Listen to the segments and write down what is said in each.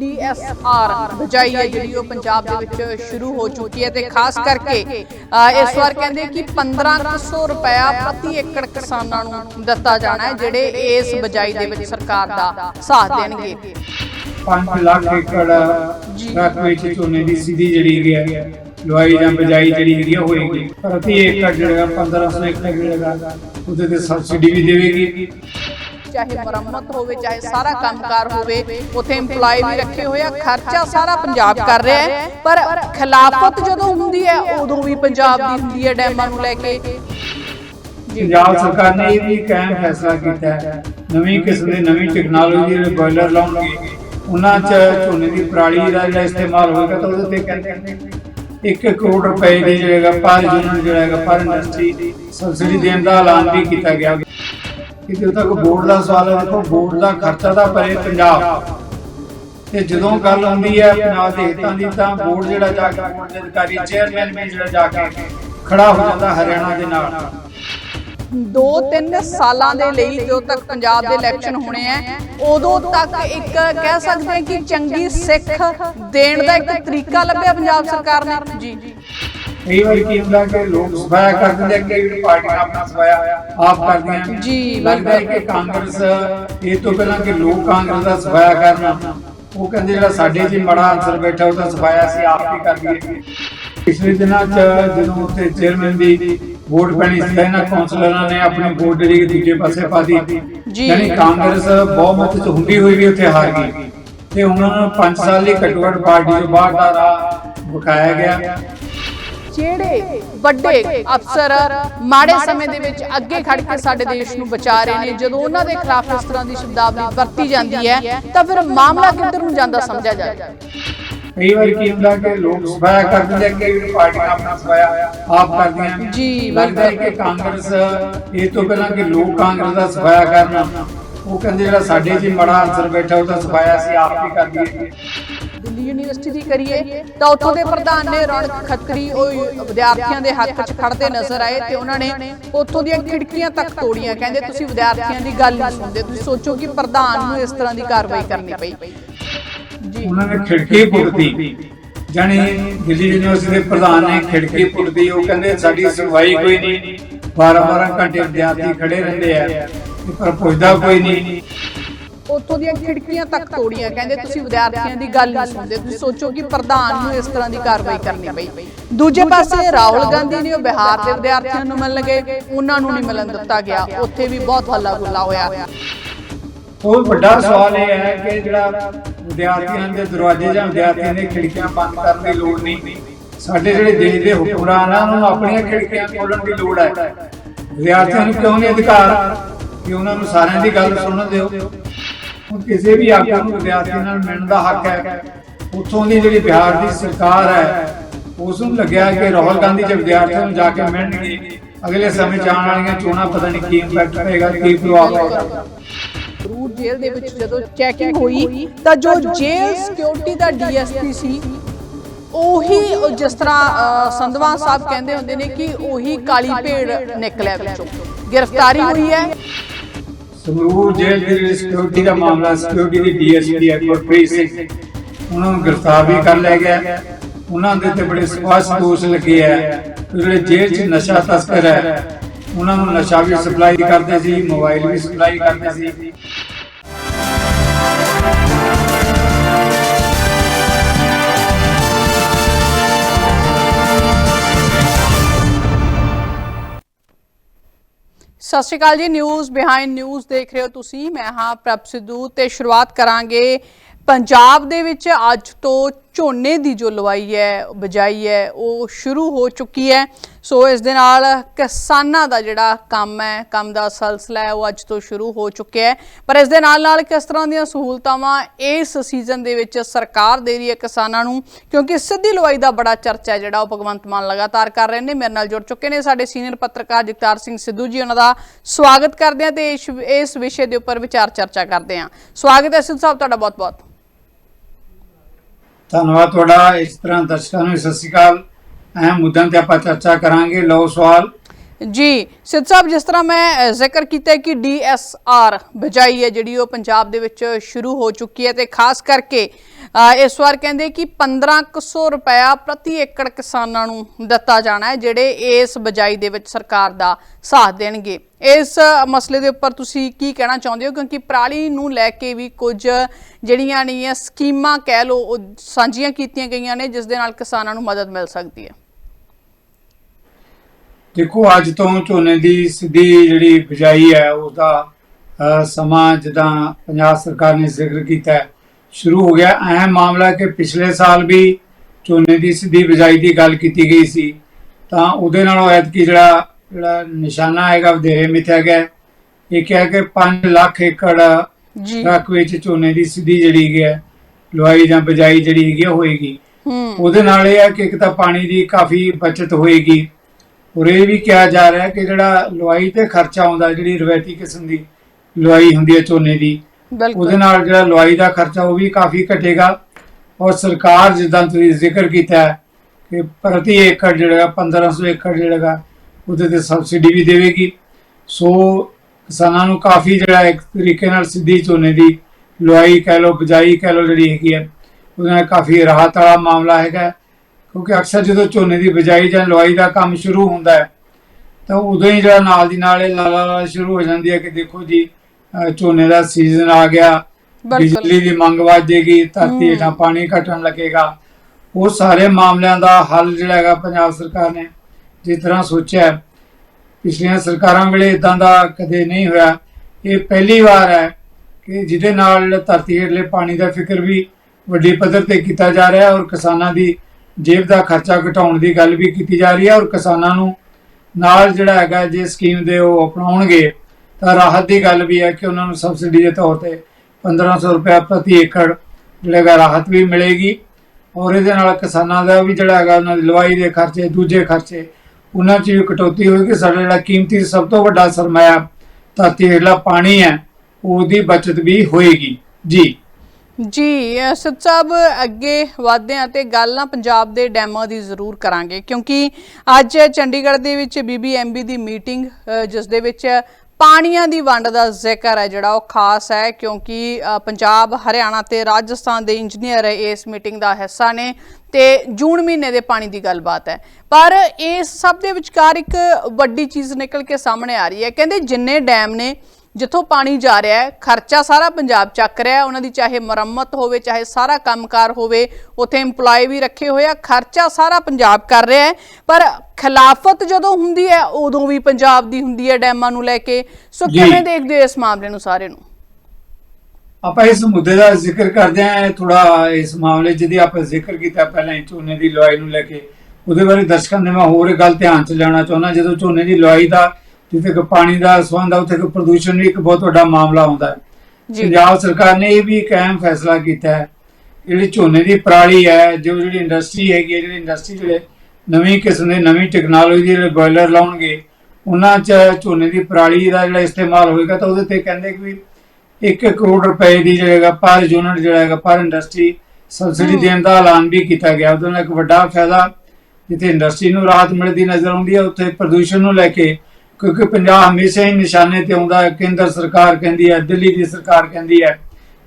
DSR ਬਜਾਈ ਹੈ ਜਿਹੜੀ ਉਹ ਪੰਜਾਬ ਦੇ ਵਿੱਚ ਸ਼ੁਰੂ ਹੋ ਚੁੱਕੀ ਹੈ ਤੇ ਖਾਸ ਕਰਕੇ ਇਸ ਵਾਰ ਕਹਿੰਦੇ ਕਿ 1500 ਰੁਪਇਆ ਪ੍ਰਤੀ ਏਕੜ ਕਿਸਾਨਾਂ ਨੂੰ ਦਿੱਤਾ ਜਾਣਾ ਹੈ ਜਿਹੜੇ ਇਸ ਬਜਾਈ ਦੇ ਵਿੱਚ ਸਰਕਾਰ ਦਾ ਸਾਥ ਦੇਣਗੇ। 5 ਲੱਖ ਏਕੜ। ਰੱਖ ਵਿੱਚ ਝੋਨੇ ਦੀ ਸਿੱਧੀ ਜਿਹੜੀ ਹੈ ਲਵਾਈ ਜਾਂ ਬਜਾਈ ਜਿਹੜੀ ਹੈਗੀ ਹੋਏਗੀ। ਪ੍ਰਤੀ ਏਕੜ ਜਿਹੜਾ 1500 ਏਕੜ ਜਿਹੜਾ ਉਹਦੇ ਤੇ ਸਬਸਿਡੀ ਵੀ ਦੇਵੇਗੀ। ਚਾਹੇ ਮੁਰੰਮਤ ਹੋਵੇ, ਚਾਹੇ ਸਾਰਾ ਕੰਮਕਾਰ ਹੋਵੇ, ਉਥੇ EMPLOYE ਵੀ ਰੱਖੇ ਹੋਏ ਆ, ਖਰਚਾ ਸਾਰਾ ਪੰਜਾਬ ਕਰ ਰਿਹਾ ਹੈ। ਪਰ ਖਿਲਾਫਤ ਜਦੋਂ ਹੁੰਦੀ ਹੈ, ਉਦੋਂ ਵੀ ਪੰਜਾਬ ਦੀ ਹੁੰਦੀ ਹੈ ਡੈਮਾਂ ਨੂੰ ਲੈ ਕੇ। ਪੰਜਾਬ ਸਰਕਾਰ ਨੇ ਇਹ ਵੀ ਕਾਇਮ ਫੈਸਲਾ ਕੀਤਾ ਹੈ। ਨਵੀਂ ਕਿਸਮ ਦੀ ਨਵੀਂ ਟੈਕਨੋਲੋਜੀ ਦੇ ਬੋਇਲਰ ਲਾਉਣਗੇ। ਉਹਨਾਂ ਚ ਝੋਨੇ ਦੀ ਪਰਾਲੀ ਦਾ ਜਿਹੜਾ ਇਸਤੇਮਾਲ ਹੋਏਗਾ ਤਾਂ ਉਹਦੇ ਤੇ ਕਹਿੰਦੇ 1 ਕਰੋੜ ਰੁਪਏ ਦੀ ਜਿਹੜਾ ਪਰ ਯੂਨਿਟ ਜਿਹੜਾ ਹੈਗਾ, ਪਰ ਇੰਡਸਟਰੀ ਸਬਸਿਡੀ ਦੇਣ ਦਾ ਐਲਾਨ ਵੀ ਕੀਤਾ ਗਿਆ। ਕਿ ਜਦੋਂ ਤੱਕ ਬੋਰਡ ਦਾ ਸਵਾਲ ਹੈ, ਦੇਖੋ, ਬੋਰਡ ਦਾ ਖਰਚਾ ਤਾਂ ਭਰੇ ਪੰਜਾਬ। ਤੇ ਜਦੋਂ ਗੱਲ ਆਉਂਦੀ ਹੈ ਪੰਜਾਬ ਦੇ ਹਿੱਤਾਂ ਦੀ, ਤਾਂ ਬੋਰਡ ਜਿਹੜਾ ਜਾ ਕੇ, ਬੋਰਡ ਦੇ ਅਧਿਕਾਰੀ ਚੇਅਰਮੈਨ ਵੀ ਜਿਹੜਾ ਜਾ ਕੇ ਖੜਾ ਹੋ ਜਾਂਦਾ ਹਰਿਆਣਾ ਦੇ ਨਾਲ। ਦੋ ਤਿੰਨ ਸਾਲਾਂ ਦੇ ਲਈ ਜਦੋਂ ਤੱਕ ਪੰਜਾਬ ਦੇ ਇਲੈਕਸ਼ਨ ਹੋਣੇ ਆ, ਉਦੋਂ ਤੱਕ ਇੱਕ ਕਹਿ ਸਕਦੇ ਹਾਂ ਕਿ ਚੰਗੀ ਸਿੱਖ ਦੇਣ ਦਾ ਇੱਕ ਤਰੀਕਾ ਲੱਭਿਆ ਪੰਜਾਬ ਸਰਕਾਰ ਨੇ। ਜੀ। ਕਈ ਵਾਰ ਕੀ ਹੁੰਦਾ ਕਿ ਲੋਕ ਸਫਾਇਆ ਕਰ ਦਿੰਦੇ ਆ ਕਈ ਪਾਰਟੀਆਂ ਆਪਣਾ ਸਫਾਇਆ ਆਪ ਕਰਦੀਆਂ। ਜੀ, ਲੱਗਦਾ ਹੈ ਕਿ ਕਾਂਗਰਸ ਇਹ ਤੋਂ ਪਹਿਲਾਂ ਕਿ ਲੋਕ ਕਾਂਗਰਸ ਦਾ ਸਫਾਇਆ ਕਰਨਾ। ਉਹ ਕਹਿੰਦੇ ਜਿਹੜਾ ਸਾਡੇ ਹੀ ਮਾੜਾ ਅੰਸਰ ਬੈਠਾ ਉਹਦਾ ਸਫਾਇਆ ਅਸੀਂ ਆਪ ਹੀ ਕਰ ਲਈਏ। ਪਿਛਲੇ ਦਿਨਾਂ 'ਚ ਜਦੋਂ ਉੱਥੇ ਚੇਅਰਮੈਨ ਦੀ ਵੋਟ ਪੈਣੀ ਸੀ ਤਾਂ ਇਹਨਾਂ ਕੌਂਸਲਰਾਂ ਨੇ ਆਪਣੀ ਵੋਟ ਜਿਹੜੀ ਦੂਜੇ ਪਾਸੇ ਪਾ ਦਿੱਤੀ। ਜੀ। ਯਾਨੀ ਕਾਂਗਰਸ ਬਹੁਮਤ 'ਚ ਹੁੰਦੀ ਹੋਈ ਵੀ ਉੱਥੇ ਹਾਰ ਗਈ। ਤੇ ਨੂੰ 5 ਸਾਲ ਲਈ ਘੱਟੋ ਘੱਟ ਪਾਰਟੀ ਤੋਂ ਬਾਹਰ ਦਾ ਰਾਹ ਵਿਖਾਇਆ ਗਿਆ। ਜਿਹੜੇ ਵੱਡੇ ਅਫਸਰ ਮਾੜੇ ਸਮੇਂ ਦੇ ਵਿੱਚ ਅੱਗੇ ਖੜ ਕੇ ਸਾਡੇ ਦੇਸ਼ ਨੂੰ ਬਚਾ ਰਹੇ ਨੇ ਜਦੋਂ ਉਹਨਾਂ ਦੇ ਖਿਲਾਫ ਇਸ ਤਰ੍ਹਾਂ ਦੀ ਸ਼ਬਦਾਵਲੀ ਵਰਤੀ ਜਾਂਦੀ ਹੈ ਤਾਂ ਫਿਰ ਮਾਮਲਾ ਕਿੱਧਰ ਨੂੰ ਜਾਂਦਾ ਸਮਝਿਆ ਜਾਏ ਕਈ ਵਾਰ ਕੀ ਹੁੰਦਾ ਕਿ ਲੋਕ ਸਫਾਇਆ ਕਰ ਦਿੰਦੇ ਆ ਕਈ ਪਾਰਟੀਆਂ ਆਪਣਾ ਸਫਾਇਆ ਆਪ ਕਰਦੀਆਂ ਨੇ। ਜੀ, ਲੱਗਦਾ ਹੈ ਕਿ ਕਾਂਗਰਸ ਇਹ ਤੋਂ ਪਹਿਲਾਂ ਕਿ ਲੋਕ ਕਾਂਗਰਸ ਦਾ ਸਫਾਇਆ ਕਰਨਾ ਉਹ ਕਹਿੰਦੇ ਜਿਹੜਾ ਸਾਡੇ ਹੀ ਮਾੜਾ ਅੰਸਰ ਬੈਠਾ ਉਹਦਾ ਸਫਾਇਆ ਅਸੀਂ ਆਪ ਹੀ ਕਰ ਲਈਏ ਦਿੱਲੀ ਯੂਨੀਵਰਸਿਟੀ ਦੀ ਕਰੀਏ, ਤਾਂ ਉੱਥੋਂ ਦੇ ਪ੍ਰਧਾਨ ਨੇ ਰੌਣਕ ਖੱਤਰੀ, ਉਹ ਵਿਦਿਆਰਥੀਆਂ ਦੇ ਹੱਕ 'ਚ ਖੜਦੇ ਨਜ਼ਰ ਆਏ ਤੇ ਉਹਨਾਂ ਨੇ ਉੱਥੋਂ ਦੀਆਂ ਖਿੜਕੀਆਂ ਤੱਕ ਤੋੜੀਆਂ। ਕਹਿੰਦੇ, ਤੁਸੀਂ ਵਿਦਿਆਰਥੀਆਂ ਦੀ ਗੱਲ ਨਹੀਂ ਸੁਣਦੇ, ਤੁਸੀਂ ਸੋਚੋ ਕਿ ਪ੍ਰਧਾਨ ਨੂੰ ਇਸ ਤਰ੍ਹਾਂ ਦੀ ਕਾਰਵਾਈ ਕਰਨੀ ਪਈ। ਜੀ। ਉਹਨਾਂ ਨੇ ਖਿੜਕੀ ਪੁੱਟਦੀ ਜਾਣੀ ਦਿੱਲੀ ਯੂਨੀਵਰਸਿਟੀ ਦੇ ਪ੍ਰਧਾਨ ਨੇ ਖਿੜਕੀ ਪੁੱਟਦੀ ਉਹ ਕਹਿੰਦੇ, ਸਾਡੀ ਸੁਣਵਾਈ ਕੋਈ ਨਹੀਂ। 12 12 ਘੰਟੇ ਵਿਦਿਆਰਥੀ ਖੜੇ ਰਹਿੰਦੇ ਆ। ਪਰ ਪੁੱਛਦਾ ਕੋਈ ਨਹੀਂ। ਉੱਥੋਂ ਦੀਆਂ ਖਿੜਕੀਆਂ ਤੱਕ ਤੋੜੀਆਂ। ਕਹਿੰਦੇ ਤੁਸੀਂ ਵਿਦਿਆਰਥੀਆਂ ਦੀ ਗੱਲ ਨਹੀਂ ਸੁਣਦੇ। ਤੁਸੀਂ ਸੋਚੋ ਕਿ ਪ੍ਰਧਾਨ ਨੂੰ ਇਸ ਤਰ੍ਹਾਂ ਦੀ ਕਾਰਵਾਈ ਕਰਨੀ ਪਈ। ਦੂਜੇ ਪਾਸੇ ਰਾਹੁਲ ਗਾਂਧੀ ਨੇ ਉਹ ਬਿਹਾਰ ਦੇ ਵਿਦਿਆਰਥੀਆਂ ਨੂੰ ਮਿਲਣ ਗਏ ਉਹਨਾਂ ਨੂੰ ਨਹੀਂ ਮਿਲਣ ਦਿੱਤਾ ਗਿਆ। ਉੱਥੇ ਵੀ ਬਹੁਤ ਹੱਲਾ ਗੁੱਲਾ ਹੋਇਆ। ਉਹ ਵੱਡਾ ਸਵਾਲ ਇਹ ਹੈ ਕਿ ਜਿਹੜਾ ਵਿਦਿਆਰਥੀਆਂ ਦੇ ਦਰਵਾਜ਼ੇ ਜਾਂ ਵਿਦਿਆਰਥੀਆਂ ਦੀਆਂ ਖਿੜਕੀਆਂ ਬੰਦ ਕਰਨ ਦੀ ਲੋੜ ਨਹੀਂ। ਸਾਡੇ ਜਿਹੜੇ ਦੇਸ਼ ਦੇ ਹੁਕਮਰਾਨਾਂ ਨੂੰ ਆਪਣੀਆਂ ਖਿੜਕੀਆਂ ਖੋਲਣ ਦੀ ਲੋੜ ਹੈ। ਵਿਦਿਆਰਥੀਆਂ ਨੂੰ ਕਿਉਂ ਨਹੀਂ ਅਧਿਕਾਰ? ਕਿ ਉਹਨਾਂ ਨੂੰ ਸਾਰਿਆਂ ਦੀ ਗੱਲ ਸੁਣਨ ਦਿਓ। ਹੁਣ ਕਿਸੇ ਵੀ ਆਗੂ ਨੂੰ ਵਿਦਿਆਰਥੀਆਂ ਨਾਲ ਮਿਲਣ ਦਾ ਹੱਕ ਹੈ। ਉੱਥੋਂ ਦੀ ਜਿਹੜੀ ਬਿਹਾਰ ਦੀ ਸਰਕਾਰ ਹੈ ਉਸ ਨੂੰ ਲੱਗਿਆ ਕਿ ਰਾਹੁਲ ਗਾਂਧੀ ਜੇ ਵਿਦਿਆਰਥੀਆਂ ਨੂੰ ਜਾ ਕੇ ਮਿਲਣਗੇ, ਅਗਲੇ ਸਮੇਂ 'ਚ ਆਉਣ ਵਾਲੀਆਂ ਚੋਣਾਂ ਪਤਾ ਨਹੀਂ ਕੀ ਇੰਪੈਕਟ ਪਏਗਾ, ਕੀ ਪ੍ਰਭਾਵ ਪਏਗਾ। ਰੂਟ ਜੇਲ੍ਹ ਦੇ ਵਿੱਚ ਜਦੋਂ ਚੈਕਿੰਗ ਹੋਈ, ਤਾਂ ਜੋ ਜੇਲ੍ਹ ਸਿਕਿਉਰਿਟੀ ਦਾ ਡੀਐਸਪੀ ਸੀ, ਉਹੀ ਜਿਸ ਤਰ੍ਹਾਂ ਸੰਧਵਾ ਸਾਹਿਬ ਕਹਿੰਦੇ ਹੁੰਦੇ ਨੇ ਕਿ ਉਹੀ ਕਾਲੀ ਭੇੜ ਨਿਕਲਿਆ ਵਿੱਚੋਂ। ਗ੍ਰਿਫਤਾਰੀ ਹੋਈ ਹੈ। ਸੰਗਰੂਰ ਜੇਲ੍ਹ ਦੀ ਜਿਹੜੀ ਸਿਕਿਉਰਿਟੀ ਦਾ ਮਾਮਲਾ ਸਿਕਿਉਰਿਟੀ ਦੀ ਡੀਐਸਪੀ ਹੈ ਗੁਰਪ੍ਰੀਤ ਸਿੰਘ ਉਹਨਾਂ ਨੂੰ ਗ੍ਰਿਫਤਾਰ ਵੀ ਕਰ ਲਿਆ ਗਿਆ। ਉਹਨਾਂ ਦੇ ਤੇ ਬੜੇ ਸਪਸ਼ਟ ਦੋਸ਼ ਲੱਗੇ ਹੈ ਜਿਹੜੇ ਜੇਲ੍ਹ 'ਚ ਨਸ਼ਾ ਤਸਕਰ ਹੈ। ਉਹਨਾਂ ਨੂੰ ਨਸ਼ਾ ਵੀ ਸਪਲਾਈ ਕਰਦੇ ਸੀ ਮੋਬਾਈਲ ਵੀ ਸਪਲਾਈ ਕਰਦੇ ਸੀ। ਸਤਿ ਸ਼੍ਰੀ ਅਕਾਲ ਜੀ ਨਿਊਜ਼ ਬਿਹਾਈਂਡ ਨਿਊਜ਼ ਦੇਖ ਰਹੇ ਹੋ ਤੁਸੀਂ। ਮੈਂ ਹਾਂ ਪ੍ਰਭ ਸਿੱਧੂ ਤੇ ਸ਼ੁਰੂਆਤ ਕਰਾਂਗੇ ਪੰਜਾਬ ਦੇ ਵਿੱਚ ਅੱਜ ਤੋਂ ਝੋਨੇ ਦੀ ਜੋ ਲਵਾਈ ਹੈ, ਬਜਾਈ ਹੈ, ਉਹ ਸ਼ੁਰੂ ਹੋ ਚੁੱਕੀ ਹੈ। ਸੋ ਇਸ ਦੇ ਨਾਲ ਕਿਸਾਨਾਂ ਦਾ ਜਿਹੜਾ ਕੰਮ ਹੈ, ਕੰਮ ਦਾ ਸਿਲਸਿਲਾ ਹੈ, ਉਹ ਅੱਜ ਤੋਂ ਸ਼ੁਰੂ ਹੋ ਚੁੱਕਿਆ ਹੈ। ਪਰ ਇਸ ਦੇ ਨਾਲ ਨਾਲ ਕਿਸ ਤਰ੍ਹਾਂ ਦੀਆਂ ਸਹੂਲਤਾਵਾਂ ਇਸ ਸੀਜ਼ਨ ਦੇ ਵਿੱਚ ਸਰਕਾਰ ਦੇ ਰਹੀ ਹੈ ਕਿਸਾਨਾਂ ਨੂੰ? ਕਿਉਂਕਿ ਸਿੱਧੀ ਲਵਾਈ ਦਾ ਬੜਾ ਚਰਚਾ ਹੈ ਜਿਹੜਾ ਉਹ ਭਗਵੰਤ ਮਾਨ ਲਗਾਤਾਰ ਕਰ ਰਹੇ ਨੇ। ਮੇਰੇ ਨਾਲ ਜੁੜ ਚੁੱਕੇ ਨੇ ਸਾਡੇ ਸੀਨੀਅਰ ਪੱਤਰਕਾਰ ਜਗਤਾਰ ਸਿੰਘ ਸਿੱਧੂ ਜੀ, ਉਹਨਾਂ ਦਾ ਸਵਾਗਤ ਕਰਦੇ ਹਾਂ ਤੇ ਇਸ ਇਸ ਵਿਸ਼ੇ ਦੇ ਉੱਪਰ ਵਿਚਾਰ ਚਰਚਾ ਕਰਦੇ ਹਾਂ। ਸਵਾਗਤ ਹੈ ਸਿੱਧੂ ਸਾਹਿਬ, ਤੁਹਾਡਾ ਬਹੁਤ ਬਹੁਤ ਧੰਨਵਾਦ ਤੁਹਾਡਾ। ਇਸ ਤਰ੍ਹਾਂ ਦਰਸ਼ਕਾਂ ਨੂੰ ਸਤਿ ਸ਼੍ਰੀ ਅਕਾਲ। ਅਹਿਮ ਮੁੱਦਿਆਂ ਤੇ ਆਪਾਂ ਚਰਚਾ ਕਰਾਂਗੇ। ਲਓ ਸਵਾਲ। ਜੀ, ਸਿੱਧ ਸਾਹਿਬ, ਜਿਸ ਤਰ੍ਹਾਂ ਮੈਂ ਜ਼ਿਕਰ ਕੀਤਾ ਹੈ ਕਿ ਡੀਐਸਆਰ ਬਜਾਈ ਹੈ, ਜਿਹੜੀ ਉਹ ਪੰਜਾਬ ਦੇ ਵਿੱਚ ਸ਼ੁਰੂ ਹੋ ਚੁੱਕੀ ਹੈ ਤੇ ਖਾਸ ਕਰਕੇ ਇਸ ਵਾਰ ਕਹਿੰਦੇ ਕਿ 1500 ਰੁਪਇਆ ਪ੍ਰਤੀ ਏਕੜ ਕਿਸਾਨਾਂ ਨੂੰ ਦਿੱਤਾ ਜਾਣਾ ਹੈ, ਜਿਹੜੇ ਇਸ ਬਜਾਈ ਦੇ ਵਿੱਚ ਸਰਕਾਰ ਦਾ ਸਾਥ ਦੇਣਗੇ। ਇਸ ਮਸਲੇ ਦੇ ਉੱਪਰ ਤੁਸੀਂ ਕੀ ਕਹਿਣਾ ਚਾਹੁੰਦੇ ਹੋ? ਕਿਉਂਕਿ ਪਰਾਲੀ ਨੂੰ ਲੈ ਕੇ ਵੀ ਕੁਝ ਜਿਹੜੀਆਂ ਨੇ ਸਕੀਮਾਂ ਕਹਿ ਲਓ, ਉਹ ਸਾਂਝੀਆਂ ਕੀਤੀਆਂ ਗਈਆਂ ਨੇ, ਜਿਸ ਦੇ ਨਾਲ ਕਿਸਾਨਾਂ ਨੂੰ ਮਦਦ ਮਿਲ ਸਕਦੀ ਹੈ। ਦੇਖੋ ਅੱਜ ਤੋਂ ਝੋਨੇ ਦੀ ਸਿੱਧੀ ਜਿਹੜੀ ਬਿਜਾਈ ਹੈ ਉਹਦਾ ਅਹ, ਸਮਾਂ ਜਿੱਦਾਂ ਪੰਜਾਬ ਸਰਕਾਰ ਨੇ ਜ਼ਿਕਰ ਕੀਤਾ ਹੈ ਸ਼ੁਰੂ ਹੋ ਗਿਆ। ਅਹਿਮ ਮਾਮਲਾ ਕਿ ਪਿਛਲੇ ਸਾਲ ਵੀ ਝੋਨੇ ਦੀ ਸਿੱਧੀ ਬਿਜਾਈ ਦੀ ਗੱਲ ਕੀਤੀ ਗਈ ਸੀ। ਤਾਂ ਉਹਦੇ ਨਾਲੋਂ ਐਤਕੀ ਜਿਹੜਾ ਜਿਹੜਾ ਨਿਸ਼ਾਨਾ ਹੈਗਾ ਵਧੇਰੇ ਮਿਥਿਆ ਗਿਆ। ਇਹ ਕਿਹਾ ਕਿ 5 ਲੱਖ ਏਕੜ ਜੀ। ਰੱਖ ਵਿੱਚ ਝੋਨੇ ਦੀ ਸਿੱਧੀ ਜਿਹੜੀ ਹੈ ਲੁਆਈ ਜਾਂ ਬਿਜਾਈ ਜਿਹੜੀ ਹੈਗੀ ਹੋਏਗੀ। ਉਹਦੇ ਨਾਲ ਇਹ ਹੈ ਕਿ ਇੱਕ ਤਾਂ ਪਾਣੀ ਦੀ ਕਾਫੀ ਬਚਤ ਹੋਏਗੀ। ਔਰ ਇਹ ਵੀ ਕਿਹਾ ਜਾ ਰਿਹਾ ਹੈ ਕਿ ਜਿਹੜਾ ਲੁਆਈ ਤੇ ਖਰਚਾ ਆਉਂਦਾ ਜਿਹੜੀ ਰਵਾਇਤੀ ਕਿਸਮ ਦੀ ਲੁਆਈ ਹੁੰਦੀ ਹੈ ਝੋਨੇ ਦੀ ਉਹਦੇ ਨਾਲ ਜਿਹੜਾ ਲੁਆਈ ਦਾ ਖਰਚਾ ਉਹ ਵੀ ਕਾਫੀ ਘਟੇਗਾ। ਔਰ ਸਰਕਾਰ ਜਿੱਦਾਂ ਤੁਸੀਂ ਜ਼ਿਕਰ ਕੀਤਾ ਹੈ ਕਿ ਪ੍ਰਤੀ ਏਕੜ ਜਿਹੜਾ 1500 ਏਕੜ ਜਿਹੜਾ ਉਹਦੇ ਤੇ ਸਬਸਿਡੀ ਵੀ ਦੇਵੇਗੀ। ਸੋ ਕਿਸਾਨਾਂ ਨੂੰ ਕਾਫੀ ਜਿਹੜਾ ਇੱਕ ਤਰੀਕੇ ਨਾਲ ਸਿੱਧੀ ਝੋਨੇ ਦੀ ਲੁਆਈ ਕਹਿ ਲਓ ਬਜਾਈ ਕਹਿ ਲਓ ਜਿਹੜੀ ਹੈਗੀ ਹੈ ਉਹਦੇ ਨਾਲ ਕਾਫੀ ਰਾਹਤ ਵਾਲਾ ਮਾਮਲਾ ਹੈਗਾ। ਕਿਉਂਕਿ ਅਕਸਰ ਜਦੋਂ ਝੋਨੇ ਦੀ ਬਜਾਈ ਜਾਂ ਲੁਆਈ ਦਾ ਕੰਮ ਸ਼ੁਰੂ ਹੁੰਦਾ ਹੈ ਤਾਂ ਉਦੋਂ ਹੀ ਜਿਹੜਾ ਨਾਲ ਦੀ ਨਾਲ ਇਹ ਲਾਲਾ ਸ਼ੁਰੂ ਹੋ ਜਾਂਦੀ ਹੈ ਕਿ ਦੇਖੋ ਜੀ ਝੋਨੇ ਦਾ ਸੀਜ਼ਨ ਆ ਗਿਆ। ਬਿਜਲੀ ਦੀ ਮੰਗ ਵਧੇਗੀ ਧਰਤੀ ਹੇਠਾਂ ਪਾਣੀ ਘਟਣ ਲੱਗੇਗਾ। ਉਹ ਸਾਰੇ ਮਾਮਲਿਆਂ ਦਾ ਹੱਲ ਜਿਹੜਾ ਹੈਗਾ ਪੰਜਾਬ ਸਰਕਾਰ ਨੇ ਜਿਸ ਤਰ੍ਹਾਂ ਸੋਚਿਆ ਪਿਛਲੀਆਂ ਸਰਕਾਰਾਂ ਵੇਲੇ ਇਦਾਂ ਦਾ ਕਦੇ ਨਹੀਂ ਹੋਇਆ। ਇਹ ਪਹਿਲੀ ਵਾਰ ਹੈ ਕਿ ਜਿਹਦੇ ਨਾਲ ਧਰਤੀ ਹੇਠਲੇ ਪਾਣੀ ਦਾ ਫਿਕਰ ਵੀ ਵੱਡੀ ਪੱਧਰ ਤੇ ਕੀਤਾ ਜਾ ਰਿਹਾ ਔਰ ਕਿਸਾਨਾਂ ਦੀ ਜੇਬ ਦਾ ਖਰਚਾ ਘਟਾਉਣ ਦੀ ਗੱਲ ਵੀ ਕੀਤੀ ਜਾ ਰਹੀ ਹੈ ਔਰ ਕਿਸਾਨਾਂ ਨੂੰ ਨਾਲ ਜਿਹੜਾ ਹੈਗਾ ਜੇ ਸਕੀਮ ਦੇ ਉਹ ਅਪਣਾਉਣਗੇ, ਤਾਂ ਰਾਹਤ ਦੀ ਗੱਲ ਵੀ ਹੈ ਕਿ ਉਹਨਾਂ ਨੂੰ ਸਬਸਿਡੀ ਦੇ ਤੌਰ ਤੇ 1500 ਰੁਪਏ ਪ੍ਰਤੀ ਏਕੜ ਜਿਹੜਾ ਹੈਗਾ ਰਾਹਤ ਵੀ ਮਿਲੇਗੀ ਔਰ ਇਹਦੇ ਨਾਲ ਕਿਸਾਨਾਂ ਦਾ ਵੀ ਜਿਹੜਾ ਹੈਗਾ ਉਹਨਾਂ ਦੀ ਲਵਾਈ ਦੇ ਖਰਚੇ, ਦੂਜੇ ਖਰਚੇ, ਉਹਨਾਂ 'ਚ ਵੀ ਕਟੌਤੀ ਹੋਏਗੀ। ਸਾਡਾ ਜਿਹੜਾ ਕੀਮਤੀ ਸਭ ਤੋਂ ਵੱਡਾ ਸਰਮਾਇਆ ਧਰਤੀ ਹੇਠਲਾ ਪਾਣੀ ਹੈ, ਉਹਦੀ ਬਚਤ ਵੀ ਹੋਏਗੀ। ਜੀ। ਜੀ ਸਤ ਸਾਹਿਬ, ਅੱਗੇ ਵਧਦੇ ਹਾਂ ਤੇ ਗੱਲ ਨਾ ਪੰਜਾਬ ਦੇ ਡੈਮਾਂ ਦੀ ਜ਼ਰੂਰ ਕਰਾਂਗੇ, ਕਿਉਂਕਿ ਅੱਜ ਚੰਡੀਗੜ੍ਹ ਦੇ ਵਿੱਚ ਬੀਬੀਐਮਬੀ ਦੀ ਮੀਟਿੰਗ ਜਿਸ ਦੇ ਵਿੱਚ ਪਾਣੀਆਂ ਦੀ ਵੰਡ ਦਾ ਜ਼ਿਕਰ ਹੈ, ਜਿਹੜਾ ਉਹ ਖਾਸ ਹੈ, ਕਿਉਂਕਿ ਪੰਜਾਬ, ਹਰਿਆਣਾ ਤੇ ਰਾਜਸਥਾਨ ਦੇ ਇੰਜੀਨੀਅਰ ਇਸ ਮੀਟਿੰਗ ਦਾ ਹਿੱਸਾ ਨੇ ਤੇ ਜੂਨ ਮਹੀਨੇ ਦੇ ਪਾਣੀ ਦੀ ਗੱਲਬਾਤ ਹੈ। ਪਰ ਇਸ ਸਭ ਦੇ ਵਿਚਕਾਰ ਇੱਕ ਵੱਡੀ ਚੀਜ਼ ਨਿਕਲ ਕੇ ਸਾਹਮਣੇ ਆ ਰਹੀ ਹੈ, ਕਹਿੰਦੇ ਜਿੰਨੇ ਡੈਮ ਨੇ ਜਿੱਥੋਂ ਪਾਣੀ ਜਾ ਰਿਹਾ ਹੈ ਖਰਚਾ ਸਾਰਾ ਪੰਜਾਬ ਚੱਕ ਰਿਹਾ ਹੈ। ਉਹਨਾਂ ਦੀ ਚਾਹੇ ਮੁਰੰਮਤ ਹੋਵੇ ਚਾਹੇ ਸਾਰਾ ਕੰਮਕਾਰ ਹੋਵੇ ਉਥੇ EMPLOYE ਵੀ ਰੱਖੇ ਹੋਏ ਆ। ਖਰਚਾ ਸਾਰਾ ਪੰਜਾਬ ਕਰ ਰਿਹਾ ਹੈ। ਪਰ ਖਿਲਾਫਤ ਜਦੋਂ ਹੁੰਦੀ ਹੈ ਉਦੋਂ ਵੀ ਪੰਜਾਬ ਦੀ ਹੁੰਦੀ ਹੈ ਡੈਮਾਂ ਨੂੰ ਲੈ ਕੇ। ਸੋ। ਕਿਵੇਂ ਦੇਖਦੇ ਹੋ ਇਸ ਮਾਮਲੇ ਨੂੰ ਸਾਰੇ ਨੂੰ? ਆਪਾਂ ਇਸ ਮੁੱਦੇ ਦਾ ਜ਼ਿਕਰ ਕਰਦੇ ਹਾਂ। ਥੋੜਾ ਇਸ ਮਾਮਲੇ ਜਿਹਦੀ ਆਪਾਂ ਜ਼ਿਕਰ ਕੀਤਾ ਪਹਿਲਾਂ ਝੋਨੇ ਦੀ ਲੁਆਈ ਨੂੰ ਲੈ ਕੇ। ਉਹਦੇ ਬਾਰੇ ਦਰਸ਼ਕਾਂ ਦੇ ਮੈਂ ਹੋਰ ਇੱਕ ਗੱਲ ਧਿਆਨ ਚ ਲਿਆਉਣਾ ਚਾਹੁੰਦਾ। ਜਦੋਂ ਝੋਨੇ ਦੀ ਲੁਆਈ ਦਾ ਜਿੱਥੇ ਕਿ ਪਾਣੀ ਦਾ ਸੰਬੰਧ ਆ ਉੱਥੇ ਕਿ ਪ੍ਰਦੂਸ਼ਣ ਵੀ ਇੱਕ ਬਹੁਤ ਵੱਡਾ ਮਾਮਲਾ ਆਉਂਦਾ ਹੈ। ਪੰਜਾਬ ਸਰਕਾਰ ਨੇ ਇਹ ਵੀ ਇੱਕ ਅਹਿਮ ਫੈਸਲਾ ਕੀਤਾ ਹੈ। ਜਿਹੜੀ ਝੋਨੇ ਦੀ ਪਰਾਲੀ ਹੈ ਜੋ ਜਿਹੜੀ ਇੰਡਸਟਰੀ ਹੈਗੀ ਹੈ ਜਿਹੜੀ ਇੰਡਸਟਰੀ ਜਿਹੜੇ ਨਵੀਂ ਕਿਸਮ ਦੇ ਨਵੀਂ ਟੈਕਨੋਲੋਜੀ ਦੇ ਬੋਇਲਰ ਲਾਉਣਗੇ ਉਹਨਾਂ 'ਚ ਝੋਨੇ ਦੀ ਪਰਾਲੀ ਦਾ ਜਿਹੜਾ ਇਸਤੇਮਾਲ ਹੋਏਗਾ ਤਾਂ ਉਹਦੇ ਤੇ ਕਹਿੰਦੇ ਕਿ ਵੀ 1 ਕਰੋੜ ਰੁਪਏ ਦੀ ਜਿਹੜਾ ਪਰ ਯੂਨਿਟ ਜਿਹੜਾ ਹੈਗਾ ਪਰ ਇੰਡਸਟਰੀ ਸਬਸਿਡੀ ਦੇਣ ਦਾ ਐਲਾਨ ਵੀ ਕੀਤਾ ਗਿਆ। ਉਹਦੇ ਨਾਲ ਇੱਕ ਵੱਡਾ ਫਾਇਦਾ ਜਿੱਥੇ ਇੰਡਸਟਰੀ ਨੂੰ ਰਾਹਤ ਮਿਲਦੀ ਨਜ਼ਰ ਆਉਂਦੀ ਹੈ ਉੱਥੇ ਪ੍ਰਦੂਸ਼ਣ ਨੂੰ ਲੈ ਕੇ ਕਿਉਂਕਿ ਪੰਜਾਬ ਹਮੇਸ਼ਾ ਹੀ ਨਿਸ਼ਾਨੇ ਤੇ ਆਉਂਦਾ ਹੈ। ਕੇਂਦਰ ਸਰਕਾਰ ਕਹਿੰਦੀ ਹੈ, ਦਿੱਲੀ ਦੀ ਸਰਕਾਰ ਕਹਿੰਦੀ ਹੈ